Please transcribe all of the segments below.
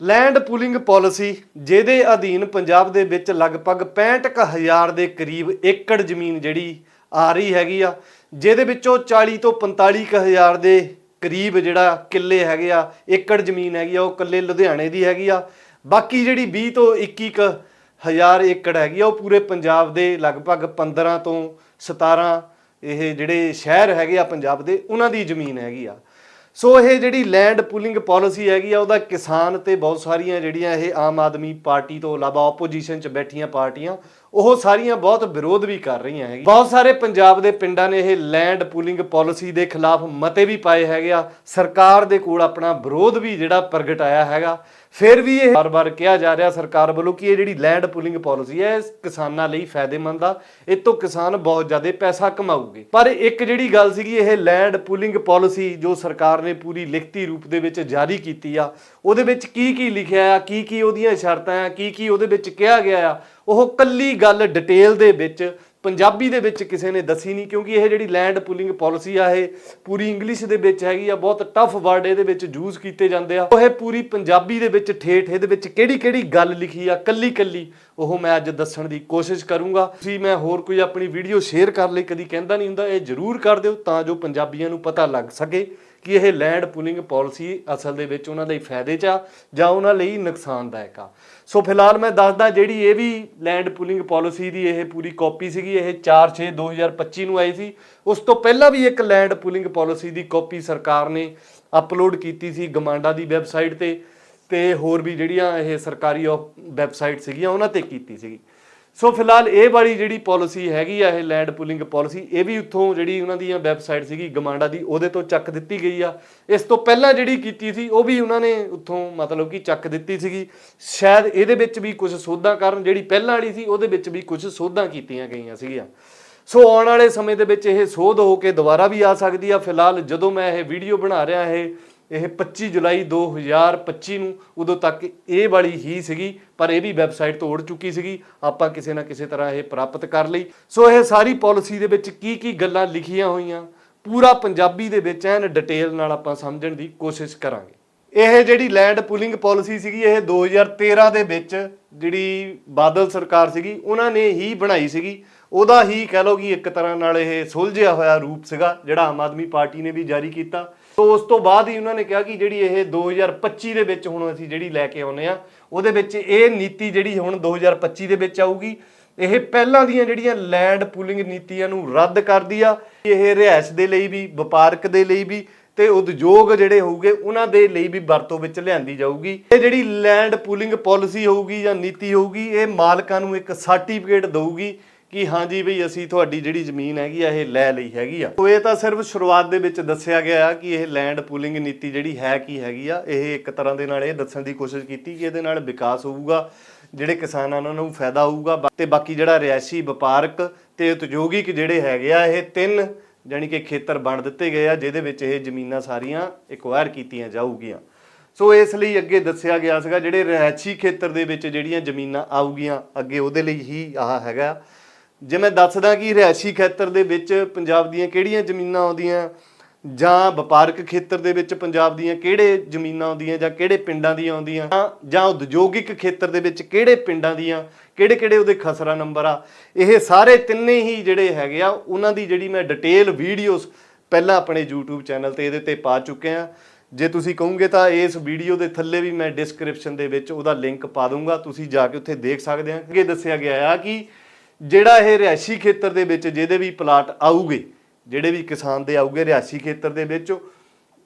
Land pooling policy ਜਿਹਦੇ ਅਧੀਨ ਪੰਜਾਬ ਦੇ ਵਿੱਚ ਲਗਭਗ 65000 ਦੇ ਕਰੀਬ ਏਕੜ ਜ਼ਮੀਨ ਜਿਹੜੀ ਆ ਰਹੀ ਹੈਗੀ ਆ, ਜਿਹਦੇ ਵਿੱਚੋਂ 40 ਤੋਂ 45000 ਦੇ ਕਰੀਬ ਜਿਹੜਾ ਕਿੱਲੇ ਹੈਗੇ ਆ, ਏਕੜ ਜ਼ਮੀਨ ਹੈਗੀ ਆ, ਉਹ ਕੱਲੇ ਲੁਧਿਆਣੇ ਦੀ ਹੈਗੀ ਆ। ਬਾਕੀ ਜਿਹੜੀ 20 ਤੋਂ 21 ਕੁ ਹਜ਼ਾਰ ਏਕੜ ਹੈਗੀ ਆ, ਉਹ ਪੂਰੇ ਪੰਜਾਬ ਦੇ ਲਗਭਗ 15 ਤੋਂ 17 ਇਹ ਜਿਹੜੇ ਸ਼ਹਿਰ ਹੈਗੇ ਆ ਪੰਜਾਬ ਦੇ, ਉਹਨਾਂ ਦੀ ਜ਼ਮੀਨ ਹੈਗੀ ਆ। ਸੋ ਇਹ ਜਿਹੜੀ ਲੈਂਡ ਪੂਲਿੰਗ ਪਾਲਿਸੀ ਹੈਗੀ ਆ, ਉਹਦਾ ਕਿਸਾਨ ਤੇ ਬਹੁਤ ਸਾਰੀਆਂ ਜਿਹੜੀਆਂ ਇਹ ਆਮ ਆਦਮੀ ਪਾਰਟੀ ਤੋਂ ਇਲਾਵਾ ਆਪੋਜੀਸ਼ਨ 'ਚ ਬੈਠੀਆਂ ਪਾਰਟੀਆਂ, ਉਹ ਸਾਰੀਆਂ ਬਹੁਤ ਵਿਰੋਧ ਵੀ ਕਰ ਰਹੀਆਂ ਹੈਗੀਆਂ। ਬਹੁਤ ਸਾਰੇ ਪੰਜਾਬ ਦੇ ਪਿੰਡਾਂ ਨੇ ਇਹ ਲੈਂਡ ਪੂਲਿੰਗ ਪਾਲਿਸੀ ਦੇ ਖਿਲਾਫ ਮਤੇ ਵੀ ਪਾਏ ਹੈਗੇ ਆ। ਸਰਕਾਰ ਦੇ ਕੋਲ ਆਪਣਾ ਵਿਰੋਧ ਵੀ ਜਿਹੜਾ ਪ੍ਰਗਟਾਇਆ ਹੈਗਾ। ਫਿਰ ਵੀ ਇਹ ਬਾਰ-ਬਾਰ ਕਿਹਾ ਜਾ ਰਿਹਾ ਸਰਕਾਰ ਵੱਲੋਂ ਕਿ ਇਹ ਜਿਹੜੀ ਲੈਂਡ ਪੂਲਿੰਗ ਪਾਲਿਸੀ ਹੈ ਇਹ ਕਿਸਾਨਾਂ ਲਈ ਫਾਇਦੇਮੰਦ ਆ। ਇਹ ਤੋਂ ਕਿਸਾਨ ਬਹੁਤ ਜ਼ਿਆਦਾ ਪੈਸਾ ਕਮਾਊਗੇ। ਪਰ ਇੱਕ ਜਿਹੜੀ ਗੱਲ ਸੀਗੀ, ਇਹ ਲੈਂਡ ਪੂਲਿੰਗ ਪਾਲਿਸੀ ਜੋ ਸਰਕਾਰ ਨੇ ਪੂਰੀ ਲਿਖਤੀ ਰੂਪ ਦੇ ਵਿੱਚ ਜਾਰੀ ਕੀਤੀ ਆ, ਉਹਦੇ ਵਿੱਚ ਕੀ ਕੀ ਲਿਖਿਆ ਆ ਕੀ ਕੀ ਉਹਦੀਆਂ ਸ਼ਰਤਾਂ ਆ ਕੀ ਕੀ ਉਹਦੇ ਵਿੱਚ ਕਿਹਾ ਗਿਆ ਆ, ਉਹ ਕੱਲੀ ਗੱਲ ਡਿਟੇਲ ਦੇ ਵਿੱਚ ਪੰਜਾਬੀ ਦੇ ਵਿੱਚ ਕਿਸੇ ਨੇ ਦੱਸੀ ਨਹੀਂ, ਕਿਉਂਕਿ ਇਹ ਜਿਹੜੀ ਲੈਂਡ ਪੁਲਿੰਗ ਪਾਲਿਸੀ ਆ, ਇਹ ਪੂਰੀ ਇੰਗਲਿਸ਼ ਦੇ ਵਿੱਚ ਹੈਗੀ ਆ, ਬਹੁਤ ਟਫ ਵਰਡ ਇਹਦੇ ਵਿੱਚ ਯੂਜ਼ ਕੀਤੇ ਜਾਂਦੇ ਆ। ਉਹ ਇਹ ਪੂਰੀ ਪੰਜਾਬੀ ਦੇ ਵਿੱਚ ਠੇਠ, ਇਹਦੇ ਵਿੱਚ ਕਿਹੜੀ ਕਿਹੜੀ ਗੱਲ ਲਿਖੀ ਆ, ਕੱਲੀ ਕੱਲੀ, ਉਹ ਮੈਂ ਅੱਜ ਦੱਸਣ ਦੀ ਕੋਸ਼ਿਸ਼ ਕਰੂੰਗਾ। ਤੁਸੀਂ ਮੈਂ ਹੋਰ ਕੋਈ ਆਪਣੀ ਵੀਡੀਓ ਸ਼ੇਅਰ ਕਰ ਲਈ, ਕਦੀ ਕਹਿੰਦਾ ਨਹੀਂ ਹੁੰਦਾ, ਇਹ ਜ਼ਰੂਰ ਕਰ ਦਿਓ ਤਾਂ ਜੋ ਪੰਜਾਬੀਆਂ ਨੂੰ ਪਤਾ ਲੱਗ ਸਕੇ। ਕਿ ਇਹ ਲੈਂਡ ਪੂਲਿੰਗ ਪਾਲਿਸੀ ਅਸਲ ਦੇ ਵਿੱਚ ਉਹਨਾਂ ਲਈ ਫਾਇਦੇ 'ਚ ਆ ਜਾਂ ਉਹਨਾਂ ਲਈ ਨੁਕਸਾਨਦਾਇਕ ਆ। ਸੋ ਫਿਲਹਾਲ ਮੈਂ ਦੱਸਦਾ ਜਿਹੜੀ ਇਹ ਵੀ ਲੈਂਡ ਪੂਲਿੰਗ ਪਾਲਿਸੀ ਦੀ ਇਹ ਪੂਰੀ ਕਾਪੀ ਸੀਗੀ, ਇਹ 4/6/2025 ਨੂੰ ਆਈ ਸੀ। ਉਸ ਤੋਂ ਪਹਿਲਾਂ ਵੀ ਇੱਕ ਲੈਂਡ ਪੂਲਿੰਗ ਪਾਲਿਸੀ ਦੀ ਕਾਪੀ ਸਰਕਾਰ ਨੇ ਅਪਲੋਡ ਕੀਤੀ ਸੀ ਗਮਾਂਡਾ ਦੀ ਵੈਬਸਾਈਟ ਤੇ ਤੇ ਹੋਰ ਵੀ ਜਿਹੜੀਆਂ ਇਹ ਸਰਕਾਰੀ ਵੈਬਸਾਈਟ ਸੀਗੀਆਂ, ਉਹਨਾਂ ਤੇ ਕੀਤੀ ਸੀਗੀ। ਸੋ ਫਿਲਹਾਲ ਇਹ ਵਾਲੀ ਜਿਹੜੀ ਪਾਲਿਸੀ ਹੈਗੀ ਆ, ਇਹ ਲੈਂਡ ਪੂਲਿੰਗ ਪਾਲਿਸੀ, ਇਹ ਵੀ ਉੱਥੋਂ ਜਿਹੜੀ ਉਹਨਾਂ ਦੀਆਂ ਵੈਬਸਾਈਟ ਸੀਗੀ ਗਮਾਂਡਾ ਦੀ, ਉਹਦੇ ਤੋਂ ਚੱਕ ਦਿੱਤੀ ਗਈ ਆ। ਇਸ ਤੋਂ ਪਹਿਲਾਂ ਜਿਹੜੀ ਕੀਤੀ ਸੀ, ਉਹ ਵੀ ਉਹਨਾਂ ਨੇ ਉੱਥੋਂ ਮਤਲਬ ਕਿ ਚੱਕ ਦਿੱਤੀ ਸੀਗੀ। ਸ਼ਾਇਦ ਇਹਦੇ ਵਿੱਚ ਵੀ ਕੁਝ ਸੋਧਾਂ ਕਰਨ ਜਿਹੜੀ ਪਹਿਲਾਂ ਵਾਲੀ ਸੀ, ਉਹਦੇ ਵਿੱਚ ਵੀ ਕੁਝ ਸੋਧਾਂ ਕੀਤੀਆਂ ਗਈਆਂ ਸੀਗੀਆਂ। ਸੋ ਆਉਣ ਵਾਲੇ ਸਮੇਂ ਦੇ ਵਿੱਚ ਇਹ ਸੋਧ ਹੋ ਕੇ ਦੁਬਾਰਾ ਵੀ ਆ ਸਕਦੀ ਆ। ਫਿਲਹਾਲ ਜਦੋਂ ਮੈਂ ਇਹ ਵੀਡੀਓ ਬਣਾ ਰਿਹਾ ਇਹ ਇਹ 25 ਜੁਲਾਈ 2025 ਨੂੰ ਉਦੋਂ ਤੱਕ ਇਹ ਵਾਲੀ ਹੀ ਸੀਗੀ, ਪਰ ਇਹ ਵੀ ਵੈਬਸਾਈਟ ਤੋਂ ਉੜ ਚੁੱਕੀ ਸੀਗੀ। ਆਪਾਂ ਕਿਸੇ ਨਾ ਕਿਸੇ ਤਰ੍ਹਾਂ ਇਹ ਪ੍ਰਾਪਤ ਕਰ ਲਈ। ਸੋ ਇਹ ਸਾਰੀ ਪਾਲਿਸੀ ਦੇ ਵਿੱਚ ਕੀ ਕੀ ਗੱਲਾਂ ਲਿਖੀਆਂ ਹੋਈਆਂ, ਪੂਰਾ ਪੰਜਾਬੀ ਦੇ ਵਿੱਚ ਐਨ ਡਿਟੇਲ ਨਾਲ ਆਪਾਂ ਸਮਝਣ ਦੀ ਕੋਸ਼ਿਸ਼ ਕਰਾਂਗੇ। ਇਹ ਜਿਹੜੀ ਲੈਂਡ ਪੂਲਿੰਗ ਪਾਲਿਸੀ ਸੀਗੀ, ਇਹ 2013 ਦੇ ਵਿੱਚ ਜਿਹੜੀ ਬਾਦਲ ਸਰਕਾਰ ਸੀਗੀ, ਉਹਨਾਂ ਨੇ ਹੀ ਬਣਾਈ ਸੀਗੀ। ਉਹਦਾ ਹੀ ਕਹਿ ਲਓ ਕਿ ਇੱਕ ਤਰ੍ਹਾਂ ਨਾਲ ਇਹ ਸੁਲਝਿਆ ਹੋਇਆ ਰੂਪ ਸੀਗਾ, ਜਿਹੜਾ ਆਮ ਆਦਮੀ ਪਾਰਟੀ ਨੇ ਵੀ ਜਾਰੀ ਕੀਤਾ। ਸੋ ਉਸ ਤੋਂ ਬਾਅਦ ਹੀ ਉਹਨਾਂ ਨੇ ਕਿਹਾ ਕਿ ਜਿਹੜੀ ਇਹ 2025 ਦੇ ਵਿੱਚ ਹੁਣ ਅਸੀਂ ਜਿਹੜੀ ਲੈ ਕੇ ਆਉਨੇ ਆ ਉਹਦੇ ਵਿੱਚ ਇਹ ਨੀਤੀ ਜਿਹੜੀ ਹੁਣ 2025 ਦੇ ਵਿੱਚ ਆਊਗੀ। ਇਹ ਪਹਿਲਾਂ ਦੀਆਂ ਜਿਹੜੀਆਂ ਲੈਂਡ ਪੂਲਿੰਗ ਨੀਤੀਆਂ ਨੂੰ ਰੱਦ ਕਰਦੀ ਆ, ਇਹ ਰਿਹਾਇਸ਼ ਦੇ ਲਈ ਵੀ, ਵਪਾਰਕ ਦੇ ਲਈ ਵੀ ਤੇ ਉਦਯੋਗ ਜਿਹੜੇ ਹੋਊਗੇ, ਉਹਨਾਂ ਦੇ ਲਈ ਵੀ ਵਰਤੋਂ ਵਿੱਚ ਲਿਆਂਦੀ ਜਾਊਗੀ। ਇਹ ਜਿਹੜੀ ਲੈਂਡ ਪੂਲਿੰਗ ਪਾਲਿਸੀ ਹੋਊਗੀ ਜਾਂ ਨੀਤੀ ਹੋਊਗੀ, ਇਹ ਮਾਲਕਾਂ ਨੂੰ ਇੱਕ ਸਰਟੀਫਿਕੇਟ ਦਊਗੀ ਕਿ ਹਾਂਜੀ ਭਈ ਅਸੀਂ ਤੁਹਾਡੀ ਜਿਹੜੀ ਜ਼ਮੀਨ ਹੈਗੀ ਆ, ਇਹ ਲੈ ਲਈ ਹੈਗੀ ਆ। ਸੋ ਇਹ ਤਾਂ ਸਿਰਫ ਸ਼ੁਰੂਆਤ ਦੇ ਵਿੱਚ ਦੱਸਿਆ ਗਿਆ ਆ ਕਿ ਇਹ ਲੈਂਡ ਪੂਲਿੰਗ ਨੀਤੀ ਜਿਹੜੀ ਹੈ ਕੀ ਹੈਗੀ ਆ, ਇਹ ਇੱਕ ਤਰ੍ਹਾਂ ਦੇ ਨਾਲ ਇਹ ਦੱਸਣ ਦੀ ਕੋਸ਼ਿਸ਼ ਕੀਤੀ ਕਿ ਇਹਦੇ ਨਾਲ ਵਿਕਾਸ ਹੋਊਗਾ, ਜਿਹੜੇ ਕਿਸਾਨਾਂ ਨੂੰ ਨੂੰ ਫਾਇਦਾ ਹੋਊਗਾ। ਬਾ- ਤੇ ਬਾਕੀ ਜਿਹੜਾ ਰਿਹਾਇਸ਼ੀ ਵਪਾਰਕ ਤੇ ਉਦਯੋਗਿਕ ਜਿਹੜੇ ਹੈਗੇ ਆ, ਇਹ ਤਿੰਨ ਜਾਣੀ ਕਿ ਖੇਤਰ ਬਣ ਦਿੱਤੇ ਗਏ ਆ, ਜਿਹਦੇ ਵਿੱਚ ਇਹ ਜ਼ਮੀਨਾਂ ਸਾਰੀਆਂ ਐਕਵਾਇਰ ਕੀਤੀਆਂ ਜਾਊਗੀਆਂ। ਸੋ ਇਸ ਲਈ ਅੱਗੇ ਦੱਸਿਆ ਗਿਆ ਸੀਗਾ, ਜਿਹੜੇ ਰਿਹਾਇਸ਼ੀ ਖੇਤਰ ਦੇ ਵਿੱਚ ਜਿਹੜੀਆਂ ਜ਼ਮੀਨਾਂ ਆਊਗੀਆਂ, ਅੱਗੇ ਉਹਦੇ ਲਈ ਹੀ ਆਹ ਹੈਗਾ। ਜੇ ਮੈਂ ਦੱਸਦਾ ਕਿ ਰਿਹਾਇਸ਼ੀ ਖੇਤਰ ਦੇ ਵਿੱਚ ਪੰਜਾਬ ਦੀਆਂ ਕਿਹੜੀਆਂ ਜ਼ਮੀਨਾਂ ਆਉਂਦੀਆਂ, ਜਾਂ ਵਪਾਰਕ ਖੇਤਰ ਦੇ ਵਿੱਚ ਪੰਜਾਬ ਦੀਆਂ ਕਿਹੜੇ ਜ਼ਮੀਨਾਂ ਆਉਂਦੀਆਂ, ਜਾਂ ਕਿਹੜੇ ਪਿੰਡਾਂ ਦੀਆਂ ਆਉਂਦੀਆਂ, ਜਾਂ- ਜਾਂ ਉਦਯੋਗਿਕ ਖੇਤਰ ਦੇ ਵਿੱਚ ਕਿਹੜੇ ਪਿੰਡਾਂ ਦੀਆਂ ਕਿਹੜੇ ਕਿਹੜੇ ਉਹਦੇ ਖਸਰਾ ਨੰਬਰ ਆ, ਇਹ ਸਾਰੇ ਤਿੰਨੇ ਹੀ ਜਿਹੜੇ ਹੈਗੇ ਆ, ਉਹਨਾਂ ਦੀ ਜਿਹੜੀ ਮੈਂ ਡਿਟੇਲ ਵੀਡੀਓਜ਼ ਪਹਿਲਾਂ ਆਪਣੇ YouTube ਚੈਨਲ ਤੇ ਇਹਦੇ ਤੇ ਪਾ ਚੁੱਕੇ ਆ। ਜੇ ਤੁਸੀਂ ਕਹੋਗੇ ਤਾਂ ਇਸ ਵੀਡੀਓ ਦੇ ਥੱਲੇ ਵੀ ਮੈਂ ਡਿਸਕ੍ਰਿਪਸ਼ਨ ਦੇ ਵਿੱਚ ਉਹਦਾ ਲਿੰਕ ਪਾ ਦੂੰਗਾ ਤੁਸੀਂ ਜਾ ਕੇ ਉੱਥੇ ਦੇਖ ਸਕਦੇ ਆ। ਕਿ ਦੱਸਿਆ ਗਿਆ ਆ ਕਿ ਜਿਹੜਾ ਇਹ ਰਿਹਾਇਸ਼ੀ ਖੇਤਰ ਦੇ ਵਿੱਚ ਜਿਹਦੇ ਵੀ ਪਲਾਟ ਆਊਗੇ, ਜਿਹੜੇ ਵੀ ਕਿਸਾਨ ਦੇ ਆਊਗੇ ਰਿਹਾਇਸ਼ੀ ਖੇਤਰ ਦੇ ਵਿੱਚ,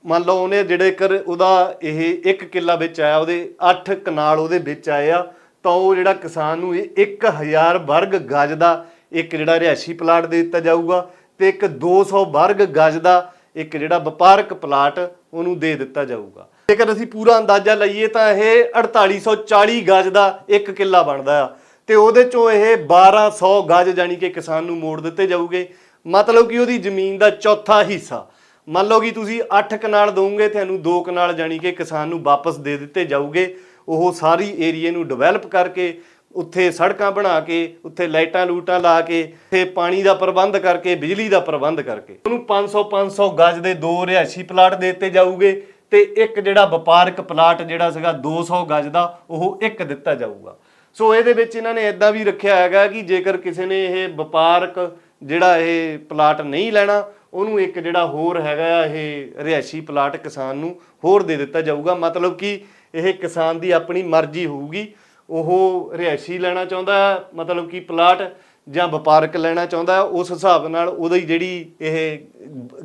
ਮੰਨ ਲਓ ਉਹਨੇ ਜਿਹੜੇ ਕਰ ਉਹਦਾ ਇਹ 1 ਕਿੱਲਾ ਵਿੱਚ ਆਇਆ, ਉਹਦੇ 8 ਕਨਾਲ ਉਹਦੇ ਵਿੱਚ ਆਏ ਆ ਤਾਂ ਉਹ ਜਿਹੜਾ ਕਿਸਾਨ ਨੂੰ ਇਹ 1000 ਵਰਗ ਗਜ ਦਾ ਇੱਕ ਜਿਹੜਾ ਰਿਹਾਇਸ਼ੀ ਪਲਾਟ ਦੇ ਦਿੱਤਾ ਜਾਊਗਾ ਤੇ ਇੱਕ 200 ਵਰਗ ਗਜ ਦਾ ਇੱਕ ਜਿਹੜਾ ਵਪਾਰਕ ਪਲਾਟ ਉਹਨੂੰ ਦੇ ਦਿੱਤਾ ਜਾਊਗਾ। ਜੇਕਰ ਅਸੀਂ ਪੂਰਾ ਅੰਦਾਜ਼ਾ ਲਈਏ ਤਾਂ ਇਹ 4840 ਗਜ ਦਾ ਇੱਕ ਕਿੱਲਾ ਬਣਦਾ ਆ। ਤੇ ਉਹਦੇ ਚੋਂ ਇਹ 1200 ਗਜ ਜਾਨੀ ਕਿ ਕਿਸਾਨ ਨੂੰ ਮੋੜ ਦਿੱਤੇ ਜਾਊਗੇ। ਮਤਲਬ ਕਿ ਉਹਦੀ ਜ਼ਮੀਨ ਦਾ ਚੌਥਾ ਹਿੱਸਾ। ਮੰਨ ਲਓ ਕਿ ਤੁਸੀਂ 8 ਕਨਾਲ ਦੋਗੇ ਤੁਹਾਨੂੰ 2 ਕਨਾਲ ਜਾਨੀ ਕਿ ਕਿਸਾਨ ਨੂੰ ਵਾਪਸ ਦੇ ਦਿੱਤੇ ਜਾਊਗੇ। ਉਹ ਸਾਰੀ ਏਰੀਏ ਨੂੰ ਡਿਵੈਲਪ ਕਰਕੇ ਉੱਥੇ ਸੜਕਾਂ ਬਣਾ ਕੇ, ਉੱਥੇ ਲਾਈਟਾਂ ਲੂਟਾਂ ਲਾ ਕੇ ਤੇ ਪਾਣੀ ਦਾ ਪ੍ਰਬੰਧ ਕਰਕੇ, ਬਿਜਲੀ ਦਾ ਪ੍ਰਬੰਧ ਕਰਕੇ ਉਹਨੂੰ 500 500 ਗਜ ਦੇ ਦੋ ਰਿਹਾਇਸ਼ੀ ਪਲਾਟ ਦੇ ਦਿੱਤੇ ਜਾਊਗੇ ਤੇ ਇੱਕ ਜਿਹੜਾ ਵਪਾਰਕ ਪਲਾਟ ਜਿਹੜਾ ਸੀਗਾ 200 ਗਜ ਦਾ, ਉਹ ਇੱਕ ਦਿੱਤਾ ਜਾਊਗਾ। ਸੋ ਇਹਦੇ ਵਿੱਚ ਇਹਨਾਂ ਨੇ ਇਦਾਂ ਵੀ ਰੱਖਿਆ ਹੈਗਾ ਕਿ ਜੇਕਰ ਕਿਸੇ ਨੇ ਇਹ ਵਪਾਰਕ ਜਿਹੜਾ ਇਹ ਪਲਾਟ ਨਹੀਂ ਲੈਣਾ, ਉਹਨੂੰ ਇੱਕ ਜਿਹੜਾ ਹੋਰ ਹੈਗਾ ਆ ਇਹ ਰਿਹਾਇਸ਼ੀ ਪਲਾਟ ਕਿਸਾਨ ਨੂੰ ਹੋਰ ਦੇ ਦਿੱਤਾ ਜਾਊਗਾ। ਮਤਲਬ ਕਿ ਇਹ ਕਿਸਾਨ ਦੀ ਆਪਣੀ ਮਰਜ਼ੀ ਹੋਊਗੀ। ਉਹ ਰਿਹਾਇਸ਼ੀ ਲੈਣਾ ਚਾਹੁੰਦਾ ਮਤਲਬ ਕਿ ਪਲਾਟ ਜਾਂ ਵਪਾਰਕ ਲੈਣਾ ਚਾਹੁੰਦਾ ਉਸ ਹਿਸਾਬ ਨਾਲ ਉਹਦੀ ਜਿਹੜੀ ਇਹ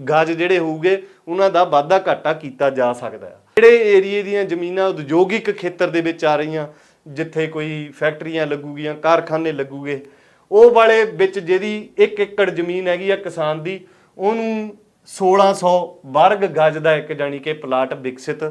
ਗਜ ਜਿਹੜੇ ਹੋਊਗੇ, ਉਹਨਾਂ ਦਾ ਵਾਧਾ ਘਾਟਾ ਕੀਤਾ ਜਾ ਸਕਦਾ ਹੈ ਜਿਹੜੇ ਏਰੀਏ ਦੀਆਂ ਜ਼ਮੀਨਾਂ ਉਦਯੋਗਿਕ ਖੇਤਰ ਦੇ ਵਿੱਚ ਆ ਰਹੀਆਂ ਜਿੱਥੇ ਕੋਈ ਫੈਕਟਰੀਆਂ ਲੱਗੂਗੀਆਂ, ਕਾਰਖਾਨੇ ਲੱਗੂਗੇ, ਉਹ ਵਾਲੇ ਵਿੱਚ ਜਿਹਦੀ 1 ਏਕੜ ਜ਼ਮੀਨ ਹੈਗੀ ਆ ਕਿਸਾਨ ਦੀ, ਉਹਨੂੰ 1600 ਵਰਗ ਗਜ ਦਾ ਇੱਕ ਜਾਨੀ ਕਿ ਪਲਾਟ ਵਿਕਸਿਤ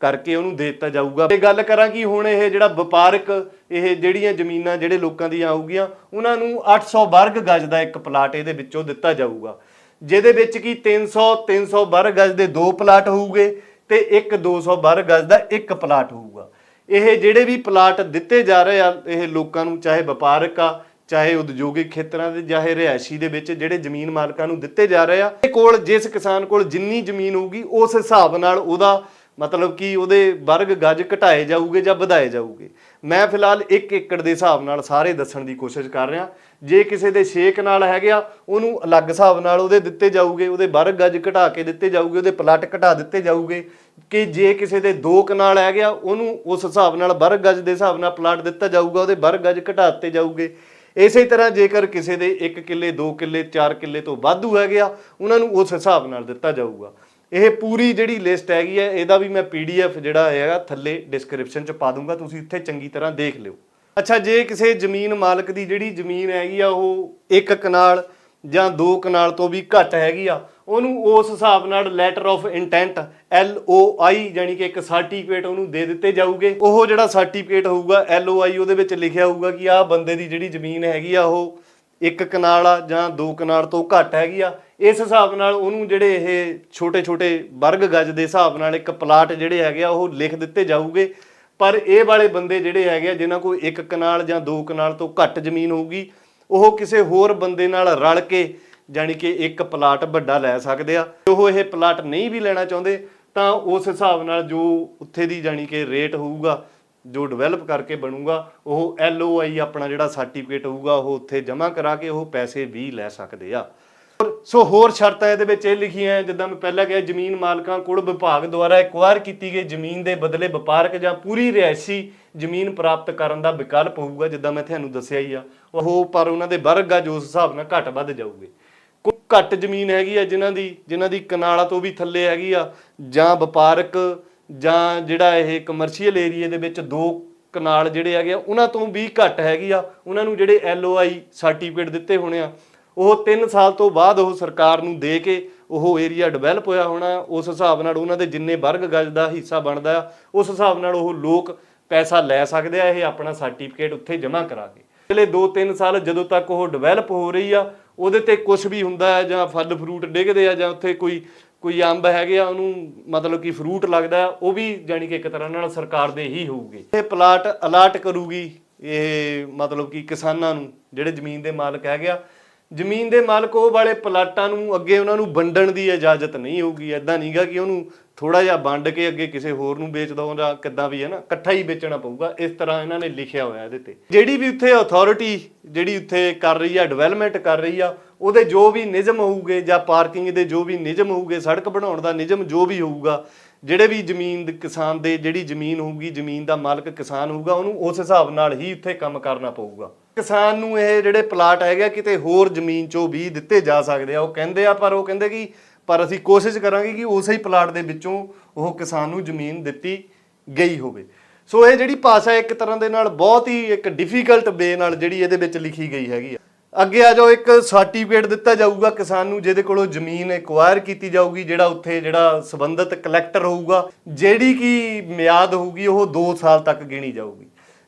ਕਰਕੇ ਉਹਨੂੰ ਦੇ ਦਿੱਤਾ ਜਾਊਗਾ। ਤੇ ਗੱਲ ਕਰਾਂ ਕਿ ਹੁਣ ਇਹ ਜਿਹੜਾ ਵਪਾਰਕ ਇਹ ਜਿਹੜੀਆਂ ਜ਼ਮੀਨਾਂ ਜਿਹੜੇ ਲੋਕਾਂ ਦੀਆਂ ਆਊਗੀਆਂ, ਉਹਨਾਂ ਨੂੰ 800 ਵਰਗ ਗਜ ਦਾ ਇੱਕ ਪਲਾਟ ਇਹਦੇ ਵਿੱਚੋਂ ਦਿੱਤਾ ਜਾਊਗਾ। ਜਿਹਦੇ ਵਿੱਚ ਕੀ 300 300 ਵਰਗ ਗਜ ਦੇ ਦੋ ਪਲਾਟ ਹੋਊਗੇ ਤੇ ਇੱਕ 200 ਵਰਗ ਗਜ ਦਾ ਇੱਕ ਪਲਾਟ ਹੋਊਗਾ। ਇਹ ਜਿਹੜੇ ਵੀ ਪਲਾਟ ਦਿੱਤੇ ਜਾ ਰਹੇ ਆ, ਇਹ ਲੋਕਾਂ ਨੂੰ, ਚਾਹੇ ਵਪਾਰਕ ਆ, ਚਾਹੇ ਉਦਯੋਗਿਕ ਖੇਤਰਾਂ ਦੇ, ਚਾਹੇ ਰਿਹਾਇਸ਼ੀ ਦੇ ਵਿੱਚ ਜਿਹੜੇ ਜ਼ਮੀਨ ਮਾਲਕਾਂ ਨੂੰ ਦਿੱਤੇ ਜਾ ਰਹੇ ਆ, ਇਹ ਕੋਲ, ਜਿਸ ਕਿਸਾਨ ਕੋਲ ਜਿੰਨੀ ਜ਼ਮੀਨ ਹੋਊਗੀ, ਉਸ ਹਿਸਾਬ ਨਾਲ ਉਹਦਾ ਮਤਲਬ ਕਿ ਉਹਦੇ ਵਰਗ ਗੱਜ ਘਟਾਏ ਜਾਊਗੇ ਜਾਂ ਵਧਾਏ ਜਾਊਗੇ। ਮੈਂ ਫਿਲਹਾਲ 1 ਏਕੜ ਦੇ ਹਿਸਾਬ ਨਾਲ ਸਾਰੇ ਦੱਸਣ ਦੀ ਕੋਸ਼ਿਸ਼ ਕਰ ਰਿਹਾ। ਜੇ ਕਿਸੇ ਦੇ 6 ਕਨਾਲ ਹੈਗੇ ਆ, ਉਹਨੂੰ ਅਲੱਗ ਹਿਸਾਬ ਨਾਲ ਉਹਦੇ ਦਿੱਤੇ ਜਾਊਗੇ, ਉਹਦੇ ਵਰਗ ਗੱਜ ਘਟਾ ਕੇ ਦਿੱਤੇ ਜਾਊਗੇ, ਉਹਦੇ ਪਲਾਟ ਘਟਾ ਦਿੱਤੇ ਜਾਊਗੇ, ਕਿ ਜੇ ਕਿਸੇ ਦੇ 2 ਕਨਾਲ ਹੈਗੇ ਆ, ਉਹਨੂੰ ਉਸ ਹਿਸਾਬ ਨਾਲ ਵਰਗ ਗੱਜ ਦੇ ਹਿਸਾਬ ਨਾਲ ਪਲਾਟ ਦਿੱਤਾ ਜਾਊਗਾ, ਉਹਦੇ ਵਰਗ ਗੱਜ ਘਟਾ ਦਿੱਤੇ ਜਾਊਗੇ। ਇਸੇ ਤਰ੍ਹਾਂ ਜੇਕਰ ਕਿਸੇ ਦੇ 1 ਕਿੱਲੇ 2 ਕਿੱਲੇ 4 ਕਿੱਲੇ ਤੋਂ ਵਾਧੂ ਹੈਗੇ ਆ, ਉਹਨਾਂ ਨੂੰ ਉਸ ਹਿਸਾਬ ਨਾਲ ਦਿੱਤਾ ਜਾਊਗਾ। ਇਹ ਪੂਰੀ ਜਿਹੜੀ ਲਿਸਟ ਹੈਗੀ ਹੈ ਇਹਦਾ ਵੀ ਮੈਂ ਪੀਡੀਐਫ ਜਿਹੜਾ ਹੈਗਾ, ਥੱਲੇ ਡਿਸਕ੍ਰਿਪਸ਼ਨ 'ਚ ਪਾ ਦੂੰਗਾ, ਤੁਸੀਂ ਇੱਥੇ ਚੰਗੀ ਤਰ੍ਹਾਂ ਦੇਖ ਲਿਓ। ਅੱਛਾ, ਜੇ ਕਿਸੇ ਜ਼ਮੀਨ ਮਾਲਕ ਦੀ ਜਿਹੜੀ ਜ਼ਮੀਨ ਹੈਗੀ ਆ, ਉਹ ਇੱਕ ਕਨਾਲ ਜਾਂ ਦੋ ਕਨਾਲ ਤੋਂ ਵੀ ਘੱਟ ਹੈਗੀ ਆ, ਉਹਨੂੰ ਉਸ ਹਿਸਾਬ ਨਾਲ letter of intent L O I ਯਾਨੀ ਕਿ ਇੱਕ ਸਰਟੀਫਿਕੇਟ ਉਹਨੂੰ ਦੇ ਦਿੱਤੇ ਜਾਊਗੇ। ਉਹ ਜਿਹੜਾ ਸਰਟੀਫਿਕੇਟ ਹੋਊਗਾ ਐਲ ਓ ਆਈ ਉਹਦੇ ਵਿੱਚ ਲਿਖਿਆ ਹੋਊਗਾ ਕਿ ਆਹ ਬੰਦੇ ਦੀ ਜਿਹੜੀ ਜ਼ਮੀਨ ਹੈਗੀ ਆ, ਉਹ ਇੱਕ ਕਨਾਲ ਆ ਜਾਂ ਦੋ ਕਨਾਲ ਤੋਂ ਘੱਟ ਹੈਗੀ ਆ। ਇਸ ਹਿਸਾਬ ਨਾਲ ਉਹਨੂੰ ਜਿਹੜੇ ਇਹ ਛੋਟੇ ਛੋਟੇ ਵਰਗ ਗੱਜ ਦੇ ਹਿਸਾਬ ਨਾਲ ਇੱਕ ਪਲਾਟ ਜਿਹੜੇ ਹੈਗੇ ਆ, ਉਹ ਲਿਖ ਦਿੱਤੇ ਜਾਊਗੇ। ਪਰ ਇਹ ਵਾਲੇ ਬੰਦੇ ਜਿਹੜੇ ਹੈਗੇ ਆ, ਜਿਨ੍ਹਾਂ ਕੋਲ ਇੱਕ ਕਨਾਲ ਜਾਂ ਦੋ ਕਨਾਲ ਤੋਂ ਘੱਟ ਜ਼ਮੀਨ ਹੋਊਗੀ, ਉਹ ਕਿਸੇ ਹੋਰ ਬੰਦੇ ਨਾਲ ਰਲ ਕੇ ਜਾਣੀ ਕਿ ਇੱਕ ਪਲਾਟ ਵੱਡਾ ਲੈ ਸਕਦੇ ਆ। ਉਹ ਇਹ ਪਲਾਟ ਨਹੀਂ ਵੀ ਲੈਣਾ ਚਾਹੁੰਦੇ, ਤਾਂ ਉਸ ਹਿਸਾਬ ਨਾਲ ਜੋ ਉੱਥੇ ਦੀ ਜਾਣੀ ਕਿ ਰੇਟ ਹੋਊਗਾ, ਜੋ ਡਿਵੈਲਪ ਕਰਕੇ ਬਣੂਗਾ, ਉਹ ਐਲਓਆਈ ਆਪਣਾ ਜਿਹੜਾ ਸਰਟੀਫਿਕੇਟ ਹੋਊਗਾ, ਉਹ ਉੱਥੇ ਜਮ੍ਹਾਂ ਕਰਾ ਕੇ ਉਹ ਪੈਸੇ ਵੀ ਲੈ ਸਕਦੇ ਆ। ਸੋ ਹੋਰ ਸ਼ਰਤਾਂ ਇਹਦੇ ਵਿੱਚ ਇਹ ਲਿਖੀਆਂ ਜਿੱਦਾਂ ਮੈਂ ਪਹਿਲਾਂ ਕਿਹਾ, ਜ਼ਮੀਨ ਮਾਲਕਾਂ ਕੋਲ ਵਿਭਾਗ ਦੁਆਰਾ ਐਕਵਾਇਰ ਕੀਤੀ ਗਈ ਜ਼ਮੀਨ ਦੇ ਬਦਲੇ ਵਪਾਰਕ ਜਾਂ ਪੂਰੀ ਰਿਹਾਇਸ਼ੀ ਜ਼ਮੀਨ ਪ੍ਰਾਪਤ ਕਰਨ ਦਾ ਵਿਕਲਪ ਹੋਊਗਾ, ਜਿੱਦਾਂ ਮੈਂ ਤੁਹਾਨੂੰ ਦੱਸਿਆ ਹੀ ਆ। ਉਹ, ਪਰ ਉਹਨਾਂ ਦੇ ਵਰਗ ਆ ਜੋ ਉਸ ਹਿਸਾਬ ਨਾਲ ਘੱਟ ਵੱਧ ਜਾਊਗੇ। ਕੋਈ ਘੱਟ ਜ਼ਮੀਨ ਹੈਗੀ ਆ ਜਿਨ੍ਹਾਂ ਦੀ ਜਿਨ੍ਹਾਂ ਦੀ ਕਨਾਲਾ ਤੋਂ ਵੀ ਥੱਲੇ ਹੈਗੀ ਆ, ਜਾਂ ਵਪਾਰਕ, ਜਾਂ ਜਿਹੜਾ ਇਹ ਕਮਰਸ਼ੀਅਲ ਏਰੀਆ ਦੇ ਵਿੱਚ ਦੋ ਕਨਾਲ ਜਿਹੜੇ ਹੈਗੇ ਆ, ਉਹਨਾਂ ਤੋਂ ਵੀ ਘੱਟ ਹੈਗੀ ਆ। ਉਹਨਾਂ ਨੂੰ ਜਿਹੜੇ ਐਲਓਆਈ ਸਰਟੀਫਿਕੇਟ ਦਿੱਤੇ ਹੋਣੇ ਆ ਉਹ 3 ਸਾਲ ਤੋਂ ਬਾਅਦ ਉਹ ਸਰਕਾਰ ਨੂੰ ਦੇ ਕੇ ਉਹ ਏਰੀਆ ਡਿਵੈਲਪ ਹੋਇਆ ਹੋਣਾ, ਉਸ ਹਿਸਾਬ ਨਾਲ ਉਹਨਾਂ ਦੇ ਜਿੰਨੇ ਵਰਗ ਗਜ ਦਾ ਹਿੱਸਾ ਬਣਦਾ ਆ ਉਸ ਹਿਸਾਬ ਨਾਲ ਉਹ ਲੋਕ ਪੈਸਾ ਲੈ ਸਕਦੇ ਆ, ਇਹ ਆਪਣਾ ਸਰਟੀਫਿਕੇਟ ਉੱਥੇ ਜਮ੍ਹਾਂ ਕਰਾ ਕੇ। ਪਿਛਲੇ 2-3 ਸਾਲ ਜਦੋਂ ਤੱਕ ਉਹ ਡਿਵੈਲਪ ਹੋ ਰਹੀ ਆ, ਉਹਦੇ ਤੇ ਕੁਝ ਵੀ ਹੁੰਦਾ ਹੈ ਜਾਂ ਫਲ ਫਰੂਟ ਡਿੱਗਦੇ ਆ, ਜਾਂ ਉੱਥੇ ਕੋਈ ਕੋਈ ਅੰਬ ਹੈਗੇ ਆ, ਉਹਨੂੰ ਮਤਲਬ ਕਿ ਫਰੂਟ ਲੱਗਦਾ ਉਹ ਵੀ ਜਾਨੀ ਕਿ ਇੱਕ ਤਰ੍ਹਾਂ ਨਾਲ ਸਰਕਾਰ ਦੇ ਹੀ ਹੋਊਗੇ। ਇਹ ਪਲਾਟ ਅਲਾਟ ਕਰੂਗੀ ਇਹ ਮਤਲਬ ਕਿ ਕਿਸਾਨਾਂ ਨੂੰ, ਜਿਹੜੇ ਜ਼ਮੀਨ ਦੇ ਮਾਲਕ ਹੈਗੇ ਆ ਜ਼ਮੀਨ ਦੇ ਮਾਲਕ ਉਹ ਵਾਲੇ ਪਲਾਟਾਂ ਨੂੰ ਅੱਗੇ ਉਹਨਾਂ ਨੂੰ ਵੰਡਣ ਦੀ ਇਜਾਜ਼ਤ ਨਹੀਂ ਹੋਊਗੀ। ਐਦਾਂ ਨਹੀਂਗਾ ਕਿ ਉਹਨੂੰ ਥੋੜਾ ਜਿਹਾ ਵੰਡ ਕੇ ਅੱਗੇ ਕਿਸੇ ਹੋਰ ਨੂੰ ਵੇਚ ਦੋ ਜਾਂ ਕਿੱਦਾਂ ਵੀ ਹੈ ਨਾ, ਇਕੱਠਾ ਹੀ ਵੇਚਣਾ ਪਊਗਾ। ਇਸ ਤਰ੍ਹਾਂ ਇਹਨਾਂ ਨੇ ਲਿਖਿਆ ਹੋਇਆ ਇਹਦੇ ਤੇ। ਜਿਹੜੀ ਵੀ ਉੱਥੇ ਅਥਾਰਟੀ ਜਿਹੜੀ ਉੱਥੇ ਕਰ ਰਹੀ ਆ ਡਿਵੈਲਪਮੈਂਟ ਕਰ ਰਹੀ ਆ, ਉਹਦੇ ਜੋ ਵੀ ਨਿਯਮ ਹੋਊਗੇ ਜਾਂ ਪਾਰਕਿੰਗ ਦੇ ਜੋ ਵੀ ਨਿਯਮ ਹੋਊਗੇ, ਸੜਕ ਬਣਾਉਣ ਦਾ ਨਿਯਮ ਜੋ ਵੀ ਹੋਊਗਾ, ਜਿਹੜੇ ਵੀ ਜ਼ਮੀਨ ਕਿਸਾਨ ਦੇ, ਜਿਹੜੀ ਜ਼ਮੀਨ ਹੋਊਗੀ, ਜ਼ਮੀਨ ਦਾ ਮਾਲਕ ਕਿਸਾਨ ਹੋਊਗਾ, ਉਹਨੂੰ ਉਸ ਹਿਸਾਬ ਨਾਲ ਹੀ ਉੱਥੇ ਕੰਮ ਕਰਨਾ ਪਊਗਾ। ਕਿਸਾਨ ਨੂੰ ਇਹ ਜਿਹੜੇ ਪਲਾਟ ਹੈਗੇ ਆ, ਕਿਤੇ ਹੋਰ ਜ਼ਮੀਨ ਚੋਂ ਵੀ ਦਿੱਤੇ ਜਾ ਸਕਦੇ ਆ। ਉਹ ਕਹਿੰਦੇ ਆ ਪਰ ਉਹ ਕਹਿੰਦੇ ਕਿ ਪਰ ਅਸੀਂ ਕੋਸ਼ਿਸ਼ ਕਰਾਂਗੇ ਕਿ ਉਸੇ ਹੀ ਪਲਾਟ ਦੇ ਵਿੱਚੋਂ ਉਹ ਕਿਸਾਨ ਨੂੰ ਜ਼ਮੀਨ ਦਿੱਤੀ ਗਈ ਹੋਵੇ। ਸੋ ਇਹ ਜਿਹੜੀ ਭਾਸ਼ਾ ਇੱਕ ਤਰ੍ਹਾਂ ਦੇ ਨਾਲ ਬਹੁਤ ਹੀ ਇੱਕ ਡਿਫਿਕਲਟ ਵੇ ਨਾਲ ਜਿਹੜੀ ਇਹਦੇ ਵਿੱਚ ਲਿਖੀ ਗਈ ਹੈਗੀ ਆ। ਅੱਗੇ ਆ ਜਾਓ ਇੱਕ ਸਰਟੀਫਿਕੇਟ ਦਿੱਤਾ ਜਾਊਗਾ ਕਿਸਾਨ ਨੂੰ ਜਿਹਦੇ ਕੋਲੋਂ ਜ਼ਮੀਨ ਐਕਵਾਇਰ ਕੀਤੀ ਜਾਊਗੀ ਜਿਹੜਾ ਉੱਥੇ ਜਿਹੜਾ ਸੰਬੰਧਿਤ ਕਲੈਕਟਰ ਹੋਊਗਾ। ਜਿਹੜੀ ਕੀ ਮਿਆਦ ਹੋਊਗੀ ਉਹ 2 ਸਾਲ ਤੱਕ ਗਿਣੀ ਜਾਊਗੀ।